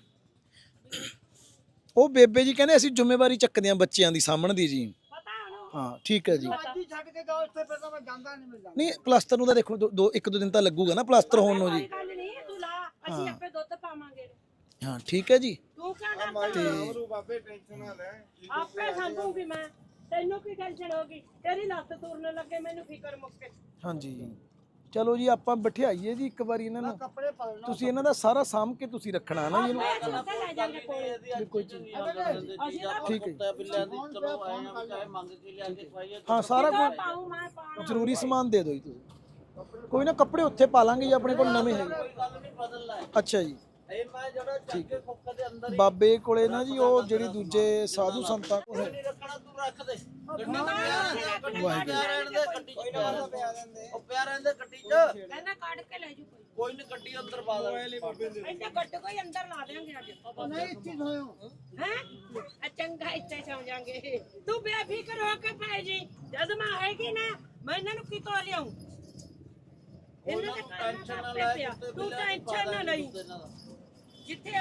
ਉਹ ਬੇਬੇ ਜੀ ਕਹਿੰਦੇ ਅਸੀਂ ਜ਼ਿੰਮੇਵਾਰੀ ਚੱਕਦੇ ਆਂ ਬੱਚਿਆਂ ਦੀ ਸਾਂਭਣ ਦੀ ਜੀ। ਹਾਂ ਠੀਕ ਹੈ ਜੀ। ਨਹੀਂ ਪਲਾਸਟਰ ਨੂੰ ਤਾਂ ਦੇਖੋ ਦੋ- ਇੱਕ ਦੋ ਦਿਨ ਤਾਂ ਲੱਗੂਗਾ ਨਾ ਪਲਾਸਟਰ ਹੋਣ ਨੂੰ ਜੀ। ਅਸੀਂ ਆਪੇ ਦੁੱਧ ਪਾਵਾਂਗੇ। ਹਾਂ ਠੀਕ ਹੈ ਜੀ। ਤੂੰ ਕਿਉਂ ਡਰਦਾ? ਗੁਰੂ ਬਾਬੇ ਟੈਨਸ਼ਨ ਨਾ ਲੈ। ਆਪੇ ਸੰਭੂਗੀ ਮੈਂ ਤੈਨੂੰ ਕੀ ਟੈਨਸ਼ਨ ਹੋਗੀ ਤੇਰੀ ਲੱਤ ਤੁਰਨ ਲੱਗੇ ਮੈਨੂੰ ਫਿਕਰ ਮੁੱਕੇ। ਹਾਂਜੀ। ਚਲੋ ਜੀ ਆਪਾਂ ਬਿਠਾਈਏ ਜੀ ਇੱਕ ਵਾਰੀ ਇਹਨਾਂ ਨੂੰ ਕੱਪੜੇ ਤੁਸੀਂ ਇਹਨਾਂ ਦਾ ਸਾਰਾ ਸਾਂਭ ਕੇ ਤੁਸੀਂ ਰੱਖਣਾ ਨਾ ਜੀ ਇਹਨੂੰ ਮੈਂ ਉੱਥੇ ਲੈ ਜਾਾਂਗੇ ਕੋਲੇ। ਕੋਈ ਚੀਜ਼ ਅਸੀਂ ਤਾਂ ਠੀਕ ਹੈ ਕੁੱਤੇ ਬਿੱਲਿਆਂ ਦੀ ਚਲੋ ਆਏ ਆ ਵੀ ਚਾਹੇ ਮੰਗ ਕੇ ਲਿਆ ਕੇ ਖਵਾਈਏ ਹਾਂ ਸਾਰਾ ਕੁਝ ਪਾਉ ਮੈਂ ਪਾਉਣਾ। ਜ਼ਰੂਰੀ ਸਮਾਨ ਦੇ ਦਿਓ ਜੀ ਤੁਸੀਂ। ਕੋਈ ਨਾ ਕੱਪੜੇ ਉੱਥੇ ਪਾ ਲਾਂਗੇ ਜੀ ਆਪਣੇ ਕੋਲ ਨਵੇਂ ਹੈਗੇ। ਕੋਈ ਗੱਲ ਨਹੀਂ ਬਦਲਣਾ ਹੈ। ਅੱਛਾ ਜੀ। ਇਹ ਮੈਂ ਜਿਹੜਾ ਚੱਕ ਕੇ ਕੁੱਕੇ ਦੇ ਅੰਦਰ ਬਾਬੇ ਕੋਲੇ ਨਾ ਜੀ ਉਹ ਜਿਹੜੀ ਦੂਜੇ ਸਾਧੂ ਸੰਤਾਂ ਕੋਲ ਨਹੀਂ ਰੱਖਣਾ ਤੂੰ ਰੱਖ ਦੇ। ਗੱਡੀ ਚ ਪਿਆ ਰਹਿਣ ਦੇ ਗੱਡੀ ਚ ਪਿਆ ਰਹਿਣ ਦੇ ਉਹ ਪਿਆ ਰਹਿਣ ਦੇ ਗੱਡੀ ਚ। ਕਹਿੰਦਾ ਕੱਢ ਕੇ ਲੈ ਜੂ ਕੋਈ। ਕੋਈ ਨਹੀਂ ਗੱਡੀ ਅੰਦਰ ਪਾ ਦੇ। ਇੱਥੇ ਗੱਡ ਕੋਈ ਅੰਦਰ ਲਾ ਦੇਾਂਗੇ ਅੱਜ। ਨਹੀਂ ਇੱਥੇ ਹੋਇਓ ਹੈ? ਚੰਗਾ ਇੱਥੇ ਸੌ ਜਾਾਂਗੇ। ਤੂੰ ਬੇਫਿਕਰ ਹੋ ਕੇ ਪੈ ਜੀ। ਜਦ ਮੈਂ ਆਏਗੀ ਨਾ ਮੈਂ ਇਹਨਾਂ ਨੂੰ ਕਿਤੋਂ ਲਿਆਉਂ ਇਹਨਾਂ ਦੇ ਟੈਨਸ਼ਨ ਨਾ ਲੈ ਤੂੰ ਟੈਨਸ਼ਨ ਨਾ ਲਈ। ਜਿੱਥੇ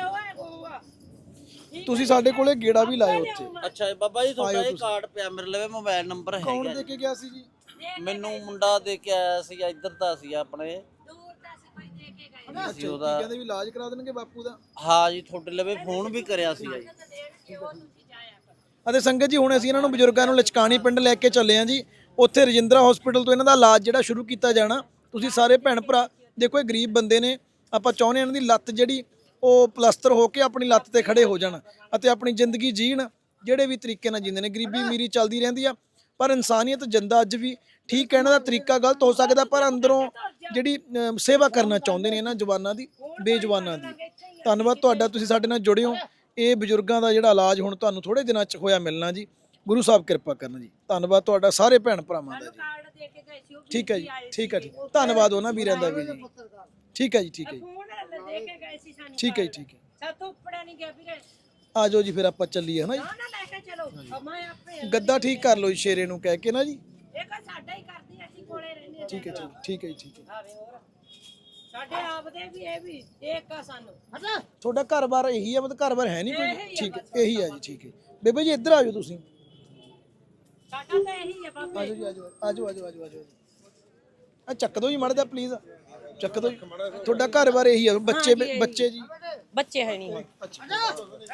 ਤੁਸੀਂ ਸਾਡੇ ਕੋਲੇ ਗੇੜਾ ਵੀ ਲਾਇਓ ਉੱਥੇ। ਅੱਛਾ ਜੀ, ਬਾਬਾ ਜੀ ਤੁਹਾਡਾ ਇਹ। ਕਾਰਡ ਪਿਆ ਮੇਰੇ ਲਵੇ ਮੋਬਾਈਲ ਨੰਬਰ ਕੌਣ ਹੈਗਾ ਦੇ ਕੇ ਗਿਆ ਸੀ ਜੀ? ਮੈਨੂੰ ਮੁੰਡਾ ਦੇ ਕੇ ਆਇਆ ਸੀ ਇੱਧਰ ਦਾ ਸੀ ਆਪਣੇ। ਦੂਰ ਤਾਂ ਸੇ ਕੋਈ ਦੇ ਕੇ ਗਏ। ਅੱਛਾ ਜੀ, ਕੀ ਕਹਿੰਦੇ ਵੀ ਇਲਾਜ ਕਰਾ ਦੇਣਗੇ ਬਾਪੂ ਦਾ? ਹਾਂ ਜੀ ਤੁਹਾਡੇ ਲਵੇ ਫੋਨ ਵੀ ਕਰਿਆ ਸੀ। ਜੀ ਤਾਂ ਦੇਣਗੇ ਉਹ ਤੁਸੀਂ ਜਾਇਆ ਕਰੋ। ਅਤੇ ਸੰਗਤ ਜੀ ਹੁਣ ਅਸੀਂ ਇਹਨਾਂ ਨੂੰ ਬਜ਼ੁਰਗਾਂ ਨੂੰ ਲਚਕਾਣੀ ਪਿੰਡ ਲੈ ਕੇ ਚੱਲੇ ਹਾਂ ਜੀ। ਉੱਥੇ ਰਜਿੰਦਰਾ ਹਸਪੀਟਲ ਤੋਂ ਇਹਨਾਂ ਦਾ ਇਲਾਜ ਜਿਹੜਾ ਸ਼ੁਰੂ ਕੀਤਾ ਜਾਣਾ। ਤੁਸੀਂ ਸਾਰੇ ਭੈਣ ਭਰਾ ਦੇਖੋ ਇਹ ਗਰੀਬ ਬੰਦੇ ਨੇ। ਆਪਾਂ ਚਾਹੁੰਦੇ ਹਾਂ ਇਹਨਾਂ ਦੀ ਲੱਤ ਜਿਹੜੀ ਉਹ ਪਲਸਤਰ ਹੋ ਕੇ ਆਪਣੀ ਲੱਤ ਤੇ ਖੜੇ ਹੋ ਜਾਣ ਅਤੇ ਆਪਣੀ ਜ਼ਿੰਦਗੀ ਜੀਣ ਜਿਹੜੇ ਵੀ ਤਰੀਕੇ ਨਾਲ ਜਿੰਦੇ ਨੇ। ਗਰੀਬੀ ਅਮੀਰੀ ਚੱਲਦੀ ਰਹਿੰਦੀ ਆ ਪਰ ਇਨਸਾਨੀਅਤ ਜਿੰਦਾ ਅੱਜ ਵੀ ਠੀਕ ਕਹਿਣ ਦਾ ਤਰੀਕਾ ਗਲਤ ਹੋ ਸਕਦਾ ਪਰ ਅੰਦਰੋਂ ਜਿਹੜੀ ਸੇਵਾ ਕਰਨਾ ਚਾਹੁੰਦੇ ਨੇ ਇਹਨਾਂ ਜਵਾਨਾਂ ਦੀ ਬੇਜਵਾਨਾਂ ਦੀ। ਧੰਨਵਾਦ ਤੁਹਾਡਾ ਤੁਸੀਂ ਸਾਡੇ ਨਾਲ ਜੁੜੇ ਹੋ। ਇਹ ਬਜ਼ੁਰਗਾਂ ਦਾ ਜਿਹੜਾ ਇਲਾਜ ਹੁਣ ਤੁਹਾਨੂੰ ਥੋੜੇ ਦਿਨਾਂ ਚ ਹੋਇਆ ਮਿਲਣਾ ਜੀ। ਗੁਰੂ ਸਾਹਿਬ ਕਿਰਪਾ ਕਰਨ ਜੀ। ਧੰਨਵਾਦ ਤੁਹਾਡਾ ਸਾਰੇ ਭੈਣ ਭਰਾਵਾਂ ਦਾ ਜੀ। ਠੀਕ ਹੈ ਜੀ ਠੀਕ ਹੈ ਜੀ। ਧੰਨਵਾਦ ਉਹਨਾਂ ਵੀਰਾਂ ਦਾ ਵੀ ਜੀ। ਠੀਕ ਹੈ ਜੀ ਠੀਕ ਹੈ ਜੀ। ਫੋਨ ਦੇ ਕੇ ਗਏ ਸੀ ਸਾਨੂੰ ਠੀਕ ਹੈ ਜੀ ਠੀਕ ਹੈ। ਸਾਤੋਂ ਉੱਪੜਾ ਨਹੀਂ ਗਿਆ ਵੀਰੇ। ਆ ਜਾਓ ਜੀ ਫਿਰ ਆਪਾਂ ਚੱਲੀਏ ਹਨਾ ਜੀ? ਨਾ ਨਾ ਲੈ ਕੇ ਚਲੋ। ਮੈਂ ਆਪੇ ਗੱਦਾ ਠੀਕ ਕਰ ਲਓ ਜੀ ਸ਼ੇਰੇ ਨੂੰ ਕਹਿ ਕੇ ਨਾ ਜੀ। ਇਹ ਕਾ ਸਾਡਾ ਹੀ ਕਰਦੀ ਅਸੀਂ ਕੋਲੇ ਰਹਿੰਦੇ ਠੀਕ ਹੈ ਠੀਕ ਠੀਕ ਹੈ ਜੀ ਠੀਕ ਹੈ। ਆਵੇ ਹੋਰ। ਸਾਡੇ ਆਪਦੇ ਵੀ ਇਹ ਵੀ ਇੱਕ ਆ ਸਾਨੂੰ। ਤੁਹਾਡਾ ਘਰ-ਬਾਰ ਇਹੀ ਹੈ ਮਤਲਬ ਘਰ-ਬਾਰ ਹੈ ਨਹੀਂ ਕੋਈ? ਠੀਕ ਹੈ ਇਹੀ ਹੈ ਜੀ ਠੀਕ ਹੈ। ਬੇਬੇ ਜੀ ਇੱਧਰ ਆ ਜਾਓ ਤੁਸੀਂ। ਸਾਡਾ ਤਾਂ ਇਹੀ ਆ ਬਾਬੇ। ਆ ਜਾਓ ਜੀ ਆ ਜਾਓ ਆ ਜਾਓ ਆ ਜਾਓ ਆ ਜਾਓ ਆ ਜਾਓ। ਆ ਚੱਕ ਦਿਓ ਜੀ ਮਾੜਾ ਪਲੀਜ਼ ਚੱਕ ਜੀ ਤੁਹਾਡਾ ਘਰ-ਬਾਰ ਇਹੀ ਹੈ ਬੱਚੇ ਬੱਚੇ ਜੀ। ਬੱਚੇ ਹੈ ਨਹੀਂ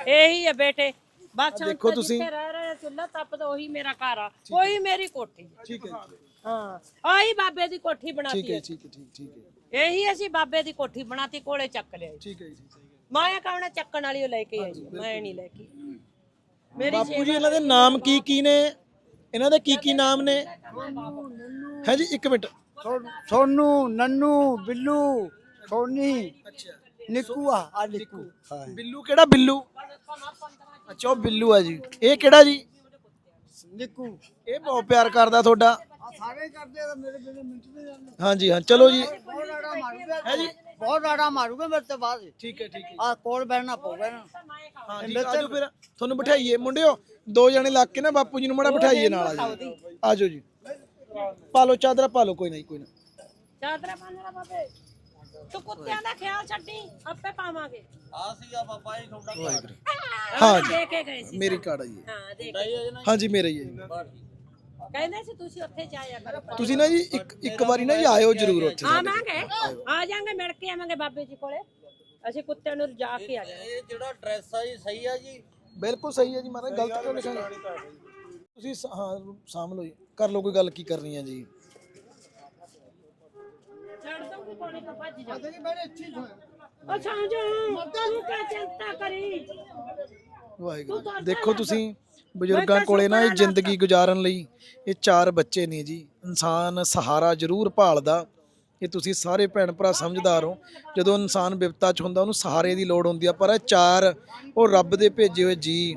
ਇਹੀ ਆ ਬੇਟੇ। ਬਸ ਹੁਣ ਦੇਖੋ ਤਾਂ ਤੁਸੀਂ। ਜਿੱਥੇ ਰਹਿ ਰਹੇ ਚੁੱਲ੍ਹਾ ਤੱਪਦਾ ਉਹੀ ਮੇਰਾ ਘਰ ਆ। ਕੋਈ ਮੇਰੀ ਕੋਠੀ ਆ। ਠੀਕ ਹੈ ਜੀ। ਹਾਂ ਆਹੀ ਬਾਬੇ ਦੀ ਕੋਠੀ ਠੀਕ ਬਣਾਤੀ ਹੈ ਹੈ ਠੀਕ ਹੈ ਠੀਕ ਠੀਕ ਹੈ। ਇਹੀ ਅਸੀਂ ਬਾਬੇ ਦੀ ਕੋਠੀ ਬਣਾਤੀ ਕੋਲੇ ਚੱਕ ਲਿਆ ਠੀਕ ਹੈ ਜੀ। ਸਹੀ ਗੱਲ ਮੈਂ ਕਹਣਾ ਚੱਕਣ ਵਾਲੀ ਉਹ ਲੈ ਕੇ ਆਈ ਮੈਂ ਨਹੀਂ ਲੈ ਕੇ। ਆਈ। ਮੇਰੀ ਬਾਪੂ ਜੀ ਇਹਨਾਂ ਦੇ ਨਾਮ ਕੀ ਕੀ ਨੇ? ਇਹਨਾਂ ਦੇ ਕੀ ਕੀ ਨਾਮ ਨੇ? ਹੈ ਜੀ ਇੱਕ ਮਿੰਟ। ਸੋਨੂ ਨੰਨੂ ਬਿੱਲੂ ਸੋਨੀ ਅੱਛਾ। ਨਿੱਕੂ ਆ ਆ ਨਿੱਕੂ। ਹਾਂ। ਬਿੱਲੂ ਕਿਹੜਾ? ਬਿੱਲੂ। ਅੱਛਾ ਉਹ ਬਿੱਲੂ ਆ ਜੀ। ਇਹ ਕਿਹੜਾ ਜੀ? ਨਿੱਕੂ। ਇਹ ਬਹੁਤ ਪਿਆਰ ਕਰਦਾ ਤੁਹਾਡਾ। ਆ ਸਾਰੇ ਕਰਦੇ ਆ ਮੇਰੇ ਬਿਨੇ ਮਿੰਟ ਨਹੀਂ ਜਾਂਦੇ। ਹਾਂਜੀ ਹਾਂ ਚਲੋ ਜੀ। ਬਹੁਤ ਮਾਰੂਗਾ। ਹੈ ਜੀ? ਬਹੁਤ ਰਾੜਾ ਮਾਰੂਗਾ ਮੇਰੇ ਤੇ ਬਾਅਦ। ਠੀਕ ਹੈ ਠੀਕ ਹੈ। ਆ ਕੋਲ ਬਹਿਣਾ ਪਊਗਾ ਨਾ ਹਾਂ ਠੀਕ ਆ ਜਾਓ ਫਿਰ। ਤੁਹਾਨੂੰ ਬਿਠਾਈਏ। ਮੁੰਡਿਓ ਦੋ ਜਣੇ ਲੱਗ ਕੇ ਨਾ ਬਾਪੂ ਜੀ ਨੂੰ ਮੜਾ ਬਿਠਾਈਏ ਨਾਲ ਆਜੋ ਜੀ। ਪਾ ਲਓ ਚਾਦਰਾ ਪਾ ਲਓ ਕੋਈ ਨਹੀਂ ਕੋਈ ਨਾ ਚਾਦਰਾ ਪਾਣਾ ਬਾਬੇ ਤੂੰ ਕੁੱਤਿਆਂ ਦਾ ਖਿਆਲ ਛੱਡੀ ਆਪੇ ਪਾਵਾਂਗੇ। ਆ ਸੀਗਾ ਬਾਬਾ ਜੀ ਤੁਹਾਡਾ ਵਾਹਿਗੁਰੂ। ਹਾਂ ਹਾਂ ਦੇ ਕੇ ਗਏ ਸੀ ਮੇਰੀ ਕਾਰਡ ਆ ਜੀ। ਹਾਂ ਦੇ ਨਹੀਂ ਨਾ ਹਾਂਜੀ ਮੇਰਾ ਹੀ ਹੈ ਜੀ। ਕਹਿੰਦੇ ਸੀ ਤੁਸੀਂ ਉੱਥੇ ਜਾਇਆ ਕਰੋ। ਤੁਸੀਂ ਨਾ ਜੀ ਇੱਕ ਇੱਕ ਵਾਰੀ ਨਾ ਜੀ ਆਇਓ ਜ਼ਰੂਰ ਉੱਥੇ ਆਵਾਂਗੇ ਆ ਜਾਾਂਗੇ ਮਿਲ ਕੇ ਆਵਾਂਗੇ ਬਾਬੇ ਜੀ ਕੋਲੇ। ਅਸੀਂ ਕੁੱਤਿਆਂ ਨੂੰ ਰਜਾ ਕੇ ਆ ਜਾਣਾ ਇਹ ਜਿਹੜਾ ਡਰੈਸ ਆ ਜੀ ਸਹੀ ਆ ਜੀ? ਬਿਲਕੁਲ ਸਹੀ ਹੈ ਜੀ ਮਹਾਰਾਜ ਗਲਤ ਕਿਉਂ ਲਿਖਾਂਗੇ ਤੁਸੀਂ ਸ- ਹਾਂ ਸਾਂਭ ਲਓ ਜੀ। ਕਰ ਲਓ ਕੋਈ ਗੱਲ ਕੀ ਕਰਨੀ ਹੈ ਜੀ। ਛੱਡ ਦੂੰਗੀ ਕੋਲੇ ਤੋਂ ਭੱਜ ਜਾ। ਜੀ ਮੇਰੇ ਇੱਥੇ ਹੀ ਹੋਇਆ ਉਹ ਛਾਂ ਜਾ ਤੂੰ ਕਾ ਚਿੰਤਾ ਕਰੀ। ਵਾਹਿਗੁਰੂ। ਦੇਖੋ ਤੁਸੀਂ ਬਜ਼ੁਰਗਾਂ ਕੋਲੇ ਨਾ ਇਹ ਜ਼ਿੰਦਗੀ ਗੁਜ਼ਾਰਨ ਲਈ ਇਹ ਚਾਰ ਬੱਚੇ ਨੇ ਜੀ। ਇਨਸਾਨ ਸਹਾਰਾ ਜ਼ਰੂਰ ਭਾਲਦਾ। ਇਹ ਤੁਸੀਂ ਸਾਰੇ ਭੈਣ ਭਰਾ ਸਮਝਦਾਰ ਹੋ। ਜਦੋਂ ਇਨਸਾਨ ਵਿਪਤਾ 'ਚ ਹੁੰਦਾ ਉਹਨੂੰ ਸਹਾਰੇ ਦੀ ਲੋੜ ਹੁੰਦੀ ਆ ਪਰ ਇਹ ਚਾਰ ਉਹ ਰੱਬ ਦੇ ਭੇਜੇ ਹੋਏ ਜੀ।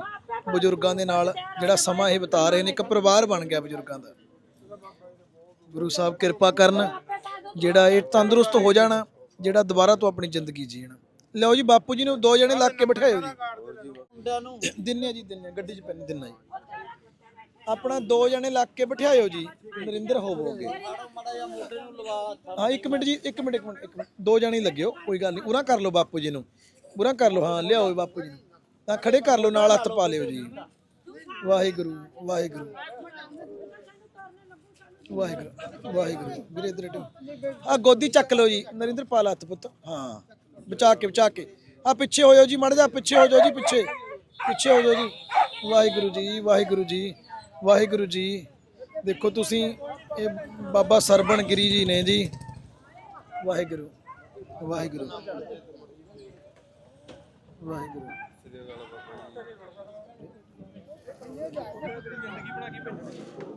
ਬਜ਼ੁਰਗਾਂ ਦੇ ਨਾਲ ਜਿਹੜਾ ਸਮਾਂ ਇਹ ਬਿਤਾ ਰਹੇ ਨੇ, ਇੱਕ ਪਰਿਵਾਰ ਬਣ ਗਿਆ ਬਜ਼ੁਰਗਾਂ ਦਾ। ਗੁਰੂ ਸਾਹਿਬ ਕਿਰਪਾ ਕਰਨ, ਜਿਹੜਾ ਇਹ ਤੰਦਰੁਸਤ ਹੋ ਜਾਣਾ, ਜਿਹੜਾ ਦੁਬਾਰਾ ਤੋਂ ਆਪਣੀ ਜ਼ਿੰਦਗੀ ਜੀਣ। ਲਓ ਜੀ, ਬਾਪੂ ਜੀ ਨੂੰ ਦੋ ਜਣੇ ਲੱਗ ਕੇ ਬਿਠਾਇਓ ਜੀ। ਦਿੰਨੇ ਜੀ, ਦਿੰਨੇ ਗੱਡੀ 'ਚ ਪੈਨ ਦਿੰਨਾ ਜੀ। ਆਪਣਾ ਦੋ ਜਣੇ ਲੱਗ ਕੇ ਬਿਠਾਇਓ ਜੀ, ਨਰਿੰਦਰ ਹੋਵੋਗੇ ਹਾਂ, ਇੱਕ ਮਿੰਟ ਜੀ, ਇੱਕ ਮਿੰਟ ਇੱਕ ਮਿੰਟ ਇੱਕ ਮਿੰਟ। ਦੋ ਜਣੇ ਲੱਗਿਓ ਕੋਈ ਗੱਲ ਨਹੀਂ, ਉਰਾ ਕਰ ਲਓ ਬਾਪੂ ਜੀ ਨੂੰ। ਉਰਾਂ ਕਰ ਲਓ, ਹਾਂ, ਲਿਆਓ ਬਾਪੂ ਜੀ ਨੂੰ। ਤਾਂ ਖੜੇ ਕਰ ਲਓ, ਨਾਲ ਹੱਥ ਪਾ ਲਿਓ ਜੀ। ਵਾਹਿਗੁਰੂ ਵਾਹਿਗੁਰੂ। ਵਾਹਿਗੁਰੂ ਵਾਹਿਗੁਰੂ। ਵੀਰੇ ਇਧਰ ਆ ਗੋਦੀ ਚੱਕ ਲਓ ਜੀ। ਨਰਿੰਦਰ ਹੱਥ ਪੁੱਤ। ਹਾਂ। ਬਚਾ ਕੇ ਬਚਾ ਕੇ। ਆ ਪਿੱਛੇ ਹੋ ਜਾਓ ਜੀ, ਮੜ ਜਾ ਪਿੱਛੇ ਹੋ ਜਾਓ ਜੀ, ਪਿੱਛੇ। ਪਿੱਛੇ ਹੋ ਜਾਓ ਜੀ। ਵਾਹਿਗੁਰੂ ਜੀ ਵਾਹਿਗੁਰੂ ਜੀ ਵਾਹਿਗੁਰੂ ਜੀ। ਦੇਖੋ ਤੁਸੀਂ, ਇਹ ਬਾਬਾ ਸਰਬਣ ਗਿਰੀ ਜੀ ਨੇ ਜੀ। ਵਾਹਿਗੁਰੂ ਵਾਹਿਗੁਰੂ। ਵਾਹਿਗੁਰੂ।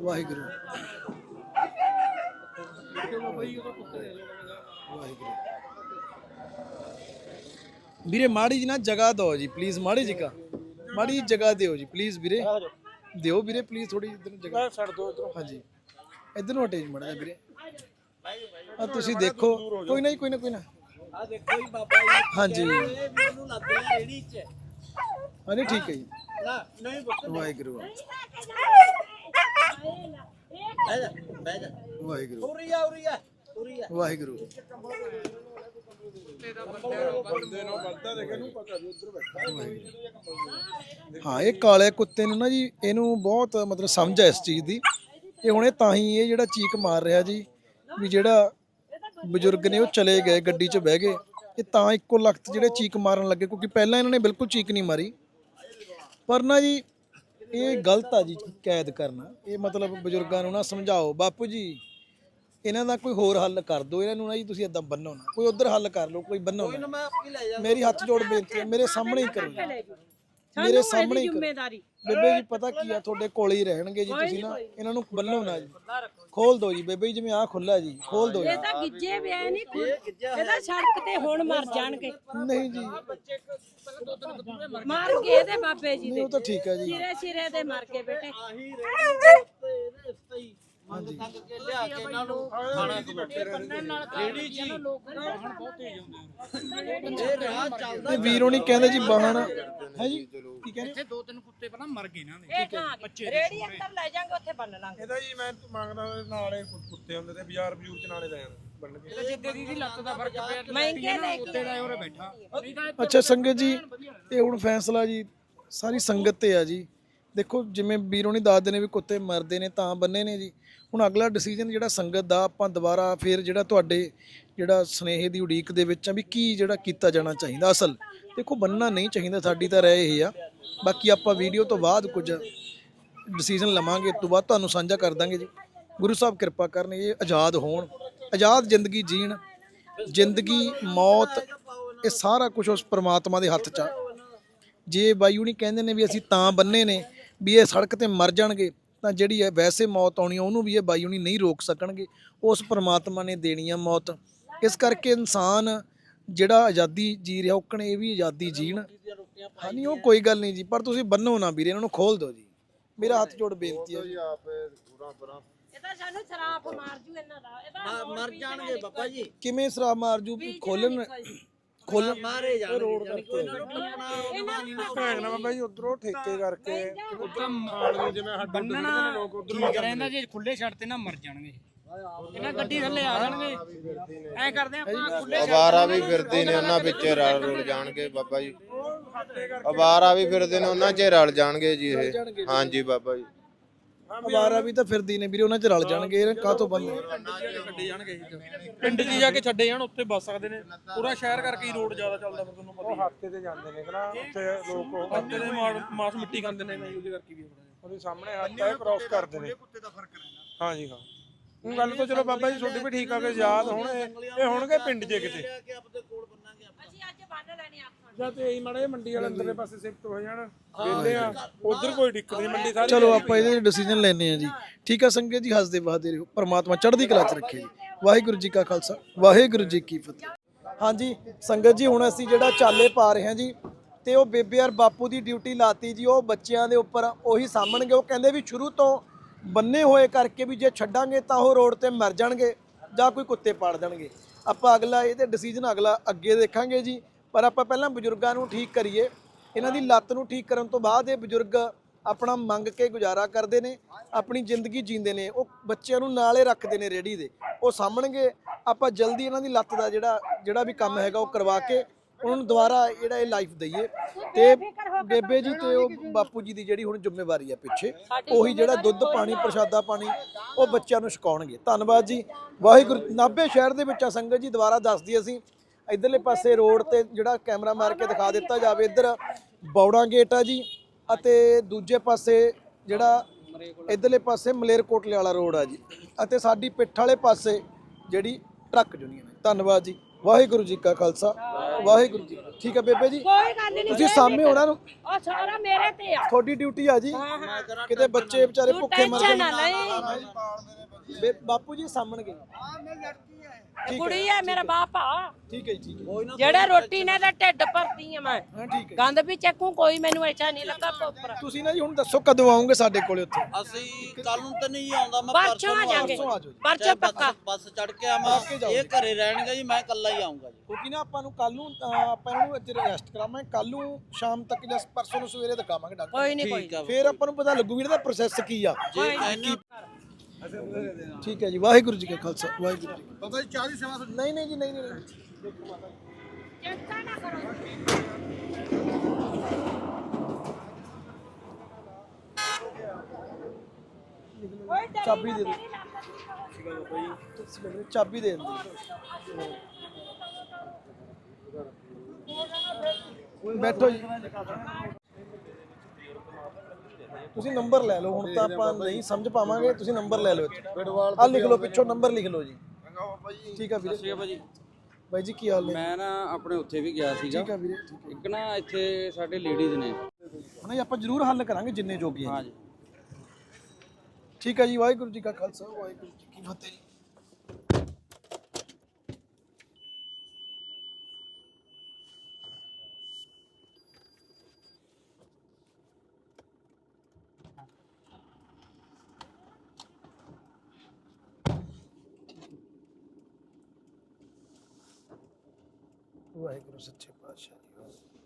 ਵਾਹਿਗੁਰੂ ਵਾਹਿਗੁਰੂ ਵੀਰੇ ਮਾੜੀ ਜੀ ਨਾ ਜਗ੍ਹਾ ਦਿਓ ਜੀ ਪਲੀਜ਼ ਮਾੜੀ ਜੀ ਕਾ ਮਾੜੀ ਜਿਹੀ ਜਗ੍ਹਾ ਦਿਓ ਜੀ ਪਲੀਜ਼ ਵੀਰੇ ਦਿਓ ਵੀਰੇ ਪਲੀਜ਼ ਥੋੜੀ ਇਧਰ ਨੂੰ ਜਗ੍ਹਾ ਛੱਡ ਦਿਓ ਇਧਰੋਂ ਹਾਂਜੀ ਇਧਰ ਨੂੰ ਅਟੇਜ ਮੜਾ ਵੀਰੇ ਆ ਤੁਸੀਂ ਦੇਖੋ ਕੋਈ ਨਾ ਜੀ, ਕੋਈ ਨਾ ਕੋਈ ਨਾ ਆ ਦੇਖੋ ਜੀ ਬਾਬਾ ਜੀ ਹਾਂਜੀ ਇਹ ਵੀ ਉਹਨੂੰ ਲੱਗ ਰਿਹਾ ਰੇੜੀ 'ਚ ਹਾਂਜੀ ਠੀਕ ਹੈ ਜੀ। ਨਾ ਨਹੀਂ ਪੁੱਤ ਵਾਹਿਗੁਰੂ ਵਾਹਿਗੁਰੂ। ਆ ਉਰੀ ਆ ਉਰੀ ਆ। ਵਾਹਿਗੁਰੂ। ਹਾਂ ਇਹ ਕਾਲੇ ਕੁੱਤੇ ਨੂੰ ਨਾ ਜੀ ਇਹਨੂੰ ਬਹੁਤ ਮਤਲਬ ਸਮਝ ਹੈ ਇਸ ਚੀਜ਼ ਦੀ। ਇਹ ਹੁਣੇ ਤਾਂ ਹੀ ਇਹ ਜਿਹੜਾ ਚੀਕ ਮਾਰ ਰਿਹਾ ਜੀ ਵੀ ਜਿਹੜਾ ਬਜ਼ੁਰਗ ਨੇ ਉਹ ਚਲੇ ਗਏ ਗੱਡੀ 'ਚ ਬਹਿ ਗਏ। ਇਹ ਤਾਂ ਇੱਕੋ ਲਖਤ ਜਿਹੜੇ ਚੀਕ ਮਾਰਨ ਲੱਗੇ ਕਿਉਂਕਿ ਪਹਿਲਾਂ ਇਹਨਾਂ ਨੇ ਬਿਲਕੁਲ ਚੀਕ ਨਹੀਂ ਮਾਰੀ। ਪਰ ਨਾ ਜੀ ਇਹ ਗਲਤ ਆ ਜੀ ਕੈਦ ਕਰਨਾ। ਇਹ ਮਤਲਬ ਬਜ਼ੁਰਗਾਂ ਨੂੰ ਨਾ ਸਮਝਾਓ ਬਾਪੂ ਜੀ ਇਹਨਾਂ ਦਾ ਕੋਈ ਹੋਰ ਹੱਲ ਕਰ ਦਿਓ ਇਹਨਾਂ ਨੂੰ ਨਾ ਜੀ ਤੁਸੀਂ ਇਦਾਂ ਬੰਨੋ ਨਾ। ਕੋਈ ਉਧਰ ਹੱਲ ਕਰ ਲਓ ਕੋਈ ਬੰਨੋ ਨਾ। ਮੇਰੀ ਹੱਥ ਜੋੜ ਬੇਨਤੀ ਹੈ ਮੇਰੇ ਸਾਹਮਣੇ ਹੀ ਕਰੋ ਜੀ। ਮੇਰੇ ਸਾਹਮਣੇ ਹੀ ਕਰੋ ਜ਼ਿੰਮੇਵਾਰੀ। ਬੇਬੇ ਜੀ ਪਤਾ ਕੀ ਆ? ਤੁਹਾਡੇ ਕੋਲੇ ਹੀ ਰਹਿਣਗੇ ਜੀ ਤੁਸੀਂ ਨਾ। ਇਹਨਾਂ ਨੂੰ ਬੰਨੋ ਨਾ ਜੀ। ਖੋਲ ਦਿਓ ਜੀ ਬੇਬੇ ਜੀ ਜਿਵੇਂ ਆ ਖੁੱਲਾ ਜੀ ਖੋਲ ਦਿਓ ਜੀ। ਇਹ ਤਾਂ ਗਿੱਜੇ ਵਿਆਹ ਨਹੀਂ ਇਹ ਤਾਂ ਸੜਕ ਤੇ ਹੁਣ ਮਰ ਜਾਣਗੇ। ਨਹੀਂ ਜੀ। ਮਾਰ ਕੇ ਇਹਦੇ ਬਾਬੇ ਜੀ ਨਹੀਂ ਦੇ ਉਹ ਤਾਂ ਠੀਕ ਹੈ ਜੀ। ਸਿਰੇ ਸਿਰੇ ਦੇ ਮਰ ਕੇ ਬੇਟੇ ਆਹੀ ਇਹਦੇ ਹੀ ਮੰਗ ਤੰਗ ਕੇ ਲਿਆ ਕੇ ਇਹਨਾਂ ਨੂੰ ਖਾਣਾ ਖਵਾਉਂਦੇ ਰੇੜੀ 'ਚ ਹੀ ਇਹ ਰਾਹ ਚੱਲਦਾ ਤੇ ਵੀਰੋ ਨਹੀਂ ਕਹਿੰਦੇ ਜੀ ਬਾਹਣ। ਹੈ ਜੀ? ਕੀ ਕਹਿੰਦੇ ਦੋ ਤਿੰਨ ਕੁੱਤੇ ਪਹਿਲਾਂ ਮਰ ਗਏ ਨਾ ਇਹ ਕਹਾਂ ਰੇੜੀ ਅੰਦਰ ਲੈ ਜਾਾਂਗੇ ਉੱਥੇ ਬੰਨ ਲਾਂਗੇ। ਇਹਦਾ ਜੀ ਮੈਂ ਮੰਗਦਾ ਨਾਲੇ ਕੁ- ਕੁੱਤੇ ਹੁੰਦੇ ਤੇ ਬਾਜ਼ਾਰ ਬਜੂਰ ਚ ਨਾਲੇ ਲੈ ਜਾਣ ਬਣ ਕੇ ਜਿੱਦੇ ਦੀ ਲੱਤ ਦਾ ਫ਼ਰਕ ਪਿਆ ਮਹਿੰਗੇ ਲੈ ਕੁੱਤੇ ਦਾ ਉਰੇ ਬੈਠਾ। ਨਹੀਂ ਤਾਂ ਅੱਛਾ ਸੰਗਤ ਜੀ ਇਹ ਹੁਣ ਫੈਸਲਾ ਜੀ ਸਾਰੀ ਸੰਗਤ ਤੇ ਆ ਜੀ। ਦੇਖੋ, ਜਿਵੇਂ ਵੀਰੋ ਨਹੀਂ ਦੱਸਦੇ ਨੇ ਵੀ ਕੁੱਤੇ ਮਰਦੇ ਨੇ, ਤਾਂ ਬੰਨੇ ਨੇ ਜੀ। ਹੁਣ ਅਗਲਾ ਡਿਸੀਜਨ ਜਿਹੜਾ ਸੰਗਤ ਦਾ, ਆਪਾਂ ਦੁਬਾਰਾ ਫਿਰ ਜਿਹੜਾ ਤੁਹਾਡੇ ਜਿਹੜਾ ਸਨੇਹ ਦੀ ਉਡੀਕ ਦੇ ਵਿੱਚ ਆ ਵੀ ਕੀ ਜਿਹੜਾ ਕੀਤਾ ਜਾਣਾ ਚਾਹੀਦਾ ਅਸਲ। ਦੇਖੋ, ਬੰਨਣਾ ਨਹੀਂ ਚਾਹੀਦਾ, ਸਾਡੀ ਤਾਂ ਰਹਿ ਇਹ ਆ। ਬਾਕੀ ਆਪਾਂ ਵੀਡੀਓ ਤੋਂ ਬਾਅਦ ਕੁਝ ਡਿਸੀਜਨ ਲਵਾਂਗੇ ਤੋਂ ਬਾਅਦ ਤੁਹਾਨੂੰ ਸਾਂਝਾ ਕਰ ਦਾਂਗੇ ਜੀ। ਗੁਰੂ ਸਾਹਿਬ ਕਿਰਪਾ ਕਰਨ, ਇਹ ਆਜ਼ਾਦ ਹੋਣ, ਆਜ਼ਾਦ ਜ਼ਿੰਦਗੀ ਜੀਣ, ਜ਼ਿੰਦਗੀ, ਮੌਤ, ਇਹ ਸਾਰਾ ਕੁਝ ਉਸ ਪਰਮਾਤਮਾ ਦੇ ਹੱਥ 'ਚ ਆ। ਜੇ ਬਾਈ ਨਹੀਂ ਕਹਿੰਦੇ ਨੇ ਵੀ ਅਸੀਂ ਤਾਂ ਬੰਨੇ ਨੇ ਵੀ ਇਹ ਸੜਕ ਤੇ ਮਰ ਜਾਣਗੇ ਤਾਂ ਜਿਹੜੀ ਹੈ ਵੈਸੇ ਮੌਤ ਆਉਣੀ ਆ, ਉਹਨੂੰ ਵੀ ਇਹ ਬਾਈੂ ਨਹੀਂ ਨਹੀਂ ਰੋਕ ਸਕਣਗੇ। ਉਸ ਪ੍ਰਮਾਤਮਾ ਨੇ ਦੇਣੀ ਆ ਮੌਤ। ਇਸ ਕਰਕੇ ਇਨਸਾਨ ਜਿਹੜਾ ਆਜ਼ਾਦੀ ਜੀ ਰਿਹਾ ਉਹਕਣੇ ਇਹ ਵੀ ਆਜ਼ਾਦੀ ਜੀਣ। ਹਾਂ ਨਹੀਂ ਉਹ ਕੋਈ ਗੱਲ ਨਹੀਂ ਜੀ ਪਰ ਤੁਸੀਂ ਬੰਨੋ ਨਾ ਵੀਰੇ ਇਹਨਾਂ ਨੂੰ ਖੋਲ ਦਿਓ ਜੀ। ਮੇਰਾ ਹੱਥ ਜੋੜ ਬੇਨਤੀ ਹੈ ਜੀ। ਇਹ ਤਾਂ ਸਾਨੂੰ ਸ਼ਰਾਫ ਮਾਰ ਜੂ ਇਹਨਾਂ ਦਾ। ਇਹਦਾ ਮਰ ਜਾਣਗੇ ਬਾਬਾ ਜੀ। ਕਿਵੇਂ ਸਰਾ ਮਾਰ ਜੂ? ਵੀ ਖੋਲਣ। ਖੋਲ ਮਾਰੇ ਜਾਣਗੇ ਜਾਣੀ ਕਿ ਉਹਨਾਂ ਨੂੰ ਟੱਪਣਾ ਉਹਨਾਂ ਨਹੀਂ ਨਾ ਭੈਣ ਨਾਲ ਬਾਬਾ ਜੀ ਉਧਰੋਂ ਠੇਕੇ ਕਰਕੇ ਉਧਰ ਮਾਲ ਨੂੰ ਜਿਵੇਂ ਹੱਡ ਬੰਨਣਾ ਨੇ ਲੋਕ ਉਧਰ ਠੀਕ ਰਹਿੰਦਾ ਜੇ ਖੁੱਲੇ ਛੱਡ ਤੇ ਨਾ ਮਰ ਜਾਣਗੇ। ਇਹਨਾਂ ਗੱਡੀ ਥੱਲੇ ਆ ਜਾਣਗੇ। ਐ ਕਰਦੇ ਆਪਾਂ ਖੁੱਲੇ ਅਵਾਰਾ ਵੀ ਫਿਰਦੇ ਨੇ ਉਹਨਾਂ ਵਿੱਚ ਰਲ ਰੁਲ ਜਾਣਗੇ ਬਾਬਾ ਜੀ। ਅਵਾਰਾ ਵੀ ਫਿਰਦੇ ਨੇ ਉਹਨਾਂ 'ਚ ਰਲ ਜਾਣਗੇ ਜੀ ਇਹ। ਹਾਂਜੀ ਬਾਬਾ ਜੀ। ਅਵਾਰਾ ਵੀ ਤਾਂ ਫਿਰਦੀ ਨੇ ਵੀਰੇ ਉਹਨਾਂ ਚ ਰਲ ਜਾਣਗੇ ਕਾਹ ਤੋਂ ਬੰਦ ਛੱਡੇ ਜਾਣਗੇ ਪਿੰਡ 'ਚ ਜਾ ਕੇ ਛੱਡੇ ਜਾਣ ਉੱਥੇ ਬੱਸ ਸਕਦੇ ਨੇ। ਪੂਰਾ ਸ਼ਹਿਰ ਕਰਕੇ ਹੀ ਰੋਡ ਜ਼ਿਆਦਾ ਚੱਲਦਾ ਫਿਰ ਤੁਹਾਨੂੰ ਪਤਾ ਉਹ ਹੱਥੇ ਤੇ ਜਾਂਦੇ ਨੇ ਕਿਹੜਾ ਉੱਥੇ ਲੋਕ ਹੱਥੇ ਦੇ ਮਾਸ ਮਿੱਟੀ ਖਾਂਦੇ ਨੇ ਉਹਦੇ ਕਰਕੇ ਵੀ ਉਹਦੇ ਸਾਹਮਣੇ ਹੱਥ ਹੈ ਕ੍ਰਾਸ ਕਰਦੇ ਨੇ। ਕੁੱਤੇ ਦਾ ਫ਼ਰਕ ਰਹਿੰਦਾ। ਹਾਂਜੀ ਹਾਂ। ਹੁਣ ਗੱਲ ਤਾਂ ਚਲੋ ਬਾਬਾ ਜੀ ਤੁਹਾਡੀ ਵੀ ਠੀਕ ਆ ਕਿ ਯਾਦ ਹੁਣ। ਇਹ ਇਹ ਹੋਣਗੇ ਪਿੰਡ 'ਚ ਕਿਤੇ। ਕਿ ਆਪਦੇ ਕੋਲ ਬੰਨਾਂਗੇ ਆਪਾਂ ਅਸੀਂ ਅੱਜ ਬੰਨ ਲੈਣੇ ਆਖਾਂ ਜਾਂ ਤੇ ਇਹੀ ਮਾੜੇ ਜਿਹੇ ਮੰਡੀ ਵਾਲੇ ਅੰਦਰਲੇ ਪਾਸੇ ਸ਼ਿਫਟ ਹੋ ਜਾਣ ਵੇਲੇ ਆ ਉਧਰ ਕੋਈ ਦਿੱਕਤ ਨਹੀਂ ਮੰਡੀ ਸਾਰੀ ਚਲੋ ਆਪਾਂ ਇਹਦੇ ਡਿਸੀਜਨ ਲੈਣੇ ਆ ਜੀ। ਠੀਕ ਆ ਸੰਗਤ ਜੀ ਹੱਸਦੇ ਵਸਦੇ ਰਹੋ। ਪਰਮਾਤਮਾ ਚੜ੍ਹਦੀ ਕਲਾ ਚ ਰੱਖੇ ਜੀ। ਵਾਹਿਗੁਰੂ ਜੀ ਕਾ ਖਾਲਸਾ ਵਾਹਿਗੁਰੂ ਜੀ ਕੀ ਫਤਿਹ। ਹਾਂਜੀ ਸੰਗਤ ਜੀ ਹੁਣ ਅਸੀਂ ਜਿਹੜਾ ਚਾਲੇ ਪਾ ਰਹੇ ਹਾਂ ਜੀ ਤੇ ਉਹ ਬੇਬੇ ਯਾਰ ਬਾਪੂ ਦੀ ਡਿਊਟੀ ਲਾਤੀ ਜੀ ਉਹ ਬੱਚਿਆਂ ਦੇ ਉੱਪਰ ਉਹੀ ਸਾਂਭਣਗੇ। ਉਹ ਕਹਿੰਦੇ ਵੀ ਸ਼ੁਰੂ ਤੋਂ ਬੰਨੇ ਹੋਏ ਕਰਕੇ ਵੀ ਜੇ ਛੱਡਾਂਗੇ ਤਾਂ ਉਹ ਰੋਡ ਤੇ ਮਰ ਜਾਣਗੇ ਜਾਂ ਕੋਈ ਕੁੱਤੇ ਪਾੜ ਦੇਣਗੇ। ਆਪਾਂ ਅਗਲਾ ਇਹਦੇ ਡਿਸੀਜਨ ਅਗਲਾ ਅੱਗੇ ਦੇਖਾਂਗੇ ਜੀ। ਪਰ ਆਪਾਂ ਪਹਿਲਾਂ ਬਜ਼ੁਰਗਾਂ ਨੂੰ ਠੀਕ ਕਰੀਏ। ਇਹਨਾਂ ਦੀ ਲੱਤ ਨੂੰ ਠੀਕ ਕਰਨ ਤੋਂ ਬਾਅਦ ਇਹ ਬਜ਼ੁਰਗ ਆਪਣਾ ਮੰਗ ਕੇ ਗੁਜ਼ਾਰਾ ਕਰਦੇ ਨੇ, ਆਪਣੀ ਜ਼ਿੰਦਗੀ ਜੀਂਦੇ ਨੇ, ਉਹ ਬੱਚਿਆਂ ਨੂੰ ਨਾਲੇ ਰੱਖਦੇ ਨੇ ਰੇੜੀ ਦੇ। ਉਹ ਸਾਹਮਣਗੇ ਆਪਾਂ ਜਲਦੀ ਇਹਨਾਂ ਦੀ ਲੱਤ ਦਾ ਜਿਹੜਾ ਜਿਹੜਾ ਵੀ ਕੰਮ ਹੈਗਾ ਉਹ ਕਰਵਾ ਕੇ ਉਹਨਾਂ ਨੂੰ ਦੁਬਾਰਾ ਜਿਹੜਾ ਇਹ ਲਾਈਫ ਦਈਏ। ਤੇ ਬੇਬੇ ਜੀ ਤੇ ਉਹ ਬਾਪੂ ਜੀ ਦੀ ਜਿਹੜੀ ਹੁਣ ਜ਼ਿੰਮੇਵਾਰੀ ਆ ਪਿੱਛੇ, ਉਹੀ ਜਿਹੜਾ ਦੁੱਧ ਪਾਣੀ, ਪ੍ਰਸ਼ਾਦਾ ਪਾਣੀ, ਉਹ ਬੱਚਿਆਂ ਨੂੰ ਛਕਾਉਣਗੇ। ਧੰਨਵਾਦ ਜੀ। ਵਾਹਿਗੁਰੂ, ਨਾਭੇ ਸ਼ਹਿਰ ਦੇ ਵਿੱਚ ਆ ਸੰਗਤ ਜੀ, ਦੁਬਾਰਾ ਦੱਸਦੀ ਅਸੀਂ ਇਧਰਲੇ ਪਾਸੇ ਰੋਡ ਤੇ ਜਿਹੜਾ ਕੈਮਰਾ ਮਾਰ ਕੇ ਦਿਖਾ ਦਿੱਤਾ ਜਾਵੇ ਇੱਧਰ ਬੌੜਾ ਗੇਟ ਆ ਜੀ ਅਤੇ ਦੂਜੇ ਪਾਸੇ ਜਿਹੜਾ ਇਧਰਲੇ ਪਾਸੇ ਮਲੇਰਕੋਟਲੇ ਵਾਲਾ ਰੋਡ ਆ ਜੀ ਅਤੇ ਸਾਡੀ ਪਿੱਠ ਵਾਲੇ ਪਾਸੇ ਜਿਹੜੀ ਟਰੱਕ ਯੂਨੀਅਨ ਹੈ। ਧੰਨਵਾਦ ਜੀ। ਵਾਹਿਗੁਰੂ ਜੀ ਕਾ ਖਾਲਸਾ। ਵਾਹਿਗੁਰੂ ਜੀ। ਠੀਕ ਹੈ ਬੇਬੇ ਜੀ? ਕੋਈ ਗੱਲ ਨਹੀਂ ਤੁਸੀਂ ਸਾਹਮਣੇ ਉਹਨਾਂ ਨੂੰ ਉਹ ਸਾਰਾ ਮੇਰੇ ਤੇ ਆ। ਤੁਹਾਡੀ ਡਿਊਟੀ ਆ ਜੀ। ਕਿਤੇ ਬੱਚੇ ਵਿਚਾਰੇ ਭੁੱਖੇ ਮਰ ਜਾਣ। ਬੇ- ਬਾਪੂ ਜੀ ਸਾਹਮਣਗੇ ਇਹ ਕੁੜੀ ਆ ਮੇਰਾ ਬਾਪ ਆ। ਠੀਕ ਹੈ ਜੀ ਠੀਕ ਹੈ। ਜਿਹੜੇ ਰੋਟੀ ਨੇ ਦਾ ਢਿੱਡ ਭਰਤੀ ਆ ਮੈਂ। ਹਾਂ ਠੀਕ ਹੈ। ਗੰਦ ਵੀ ਚੱਕੂ ਕੋਈ ਮੈਨੂੰ ਐਸਾ ਨਹੀਂ ਲੱਗਾ ਪੋਪਰ ਤੁਸੀਂ ਨਾ ਜੀ ਹੁਣ ਦੱਸੋ ਕਦੋਂ ਆਉਂਗੇ ਸਾਡੇ ਕੋਲੇ ਉੱਥੇ? ਅਸੀਂ ਕੱਲ ਨੂੰ ਤਾਂ ਨਹੀਂ ਆਉਂਦਾ ਮੈਂ ਪਰਸੋਂ ਆ ਜਾਾਂਗੇ। ਪਰਸੋਂ ਆ ਜਾਓ ਜੀ। ਪਰਸੋਂ ਪੱਕਾ। ਬੱਸ ਚੜ ਕੇ ਆਵਾਂ ਇਹ ਘਰੇ ਰਹਿਣਗੇ ਜੀ ਮੈਂ ਇਕੱਲਾ ਹੀ ਆਉਂਗਾ ਜੀ। ਕਿਉਂਕਿ ਨਾ ਆਪਾਂ ਨੂੰ ਕੱਲ ਨੂੰ ਅਹ, ਆਪਾਂ ਇਹਨੂੰ ਅੱਜ ਰੈਸਟ ਕਰਾਵਾਂਗੇ। ਕੱਲ ਨੂੰ ਸ਼ਾਮ ਤੱਕ ਜਾਂ ਪਰਸੋਂ ਨੂੰ ਸਵੇਰੇ ਦਿਖਾਵਾਂਗੇ ਡਾਕਟਰ। ਕੋਈ ਨਹੀਂ ਕੋਈ ਠੀਕ ਆ ਫਿਰ ਆਪਾਂ ਨੂੰ ਪਤਾ ਲੱਗੂ ਵੀ ਇਹਦਾ ਪ੍ਰੋਸੈਸ ਕੀ ਆ। ਜੇ ਕਹਿੰਦੀ ਠੀਕ ਹੈ ਜੀ ਵਾਹਿਗੁਰੂ ਜੀ ਕਾ ਖਾਲਸਾ ਵਾਹਿਗੁਰੂ ਜੀ ਬਾਬਾ ਜੀ ਚਾਹ ਦੀ ਸੇਵਾ। ਨਹੀਂ ਨਹੀਂ ਜੀ ਨਹੀਂ ਨਹੀਂ ਨਹੀਂ। ਚਿੰਤਾ ਨਾ ਕਰੋ। ਚਾਬੀ ਦੇ ਦਿਓ। ਚਾਬੀ ਦੇ ਦਿੰਦੀ ਬੈਠੋ ਜੀ। ਤੁਸੀਂ ਨੰਬਰ ਲੈ ਲਓ ਹੁਣ ਤਾਂ ਆਪਾਂ ਨਹੀਂ ਸਮਝ ਪਾਵਾਂਗੇ ਤੁਸੀਂ ਨੰਬਰ ਲੈ ਲਓ ਆ ਲਿਖ ਲਓ ਪਿੱਛੋਂ ਨੰਬਰ ਲਿਖ ਲਓ ਜੀ। ਠੀਕ ਆ ਵੀਰੇ। ਭਾਜੀ। ਬਾਈ ਜੀ ਕੀ ਹਾਲ ਨੇ? ਮੈਂ ਨਾ ਆਪਣੇ ਉੱਥੇ ਵੀ ਗਿਆ ਸੀਗਾ। ਠੀਕ ਆ ਵੀਰੇ ਠੀਕ ਇੱਕ ਨਾ ਇੱਥੇ ਸਾਡੇ ਲੇਡੀਜ਼ ਨੇ। ਹੈ ਨਹੀਂ ਆਪਾਂ ਜ਼ਰੂਰ ਹੱਲ ਕਰਾਂਗੇ ਜਿੰਨੇ ਜੋਗੇ ਹਾਂ ਹਾਂਜੀ ਠੀਕ ਹੈ ਜੀ ਵਾਹਿਗੁਰੂ ਜੀ ਕਾ ਖਾਲਸਾ ਵਾਹਿਗੁਰੂ ਜੀ ਕੀ ਫਤਿਹ ਜੀ। ਵਾਹਿਗੁਰੂ ਸੱਚੇ ਪਾਤਸ਼ਾਹ ਜੀ।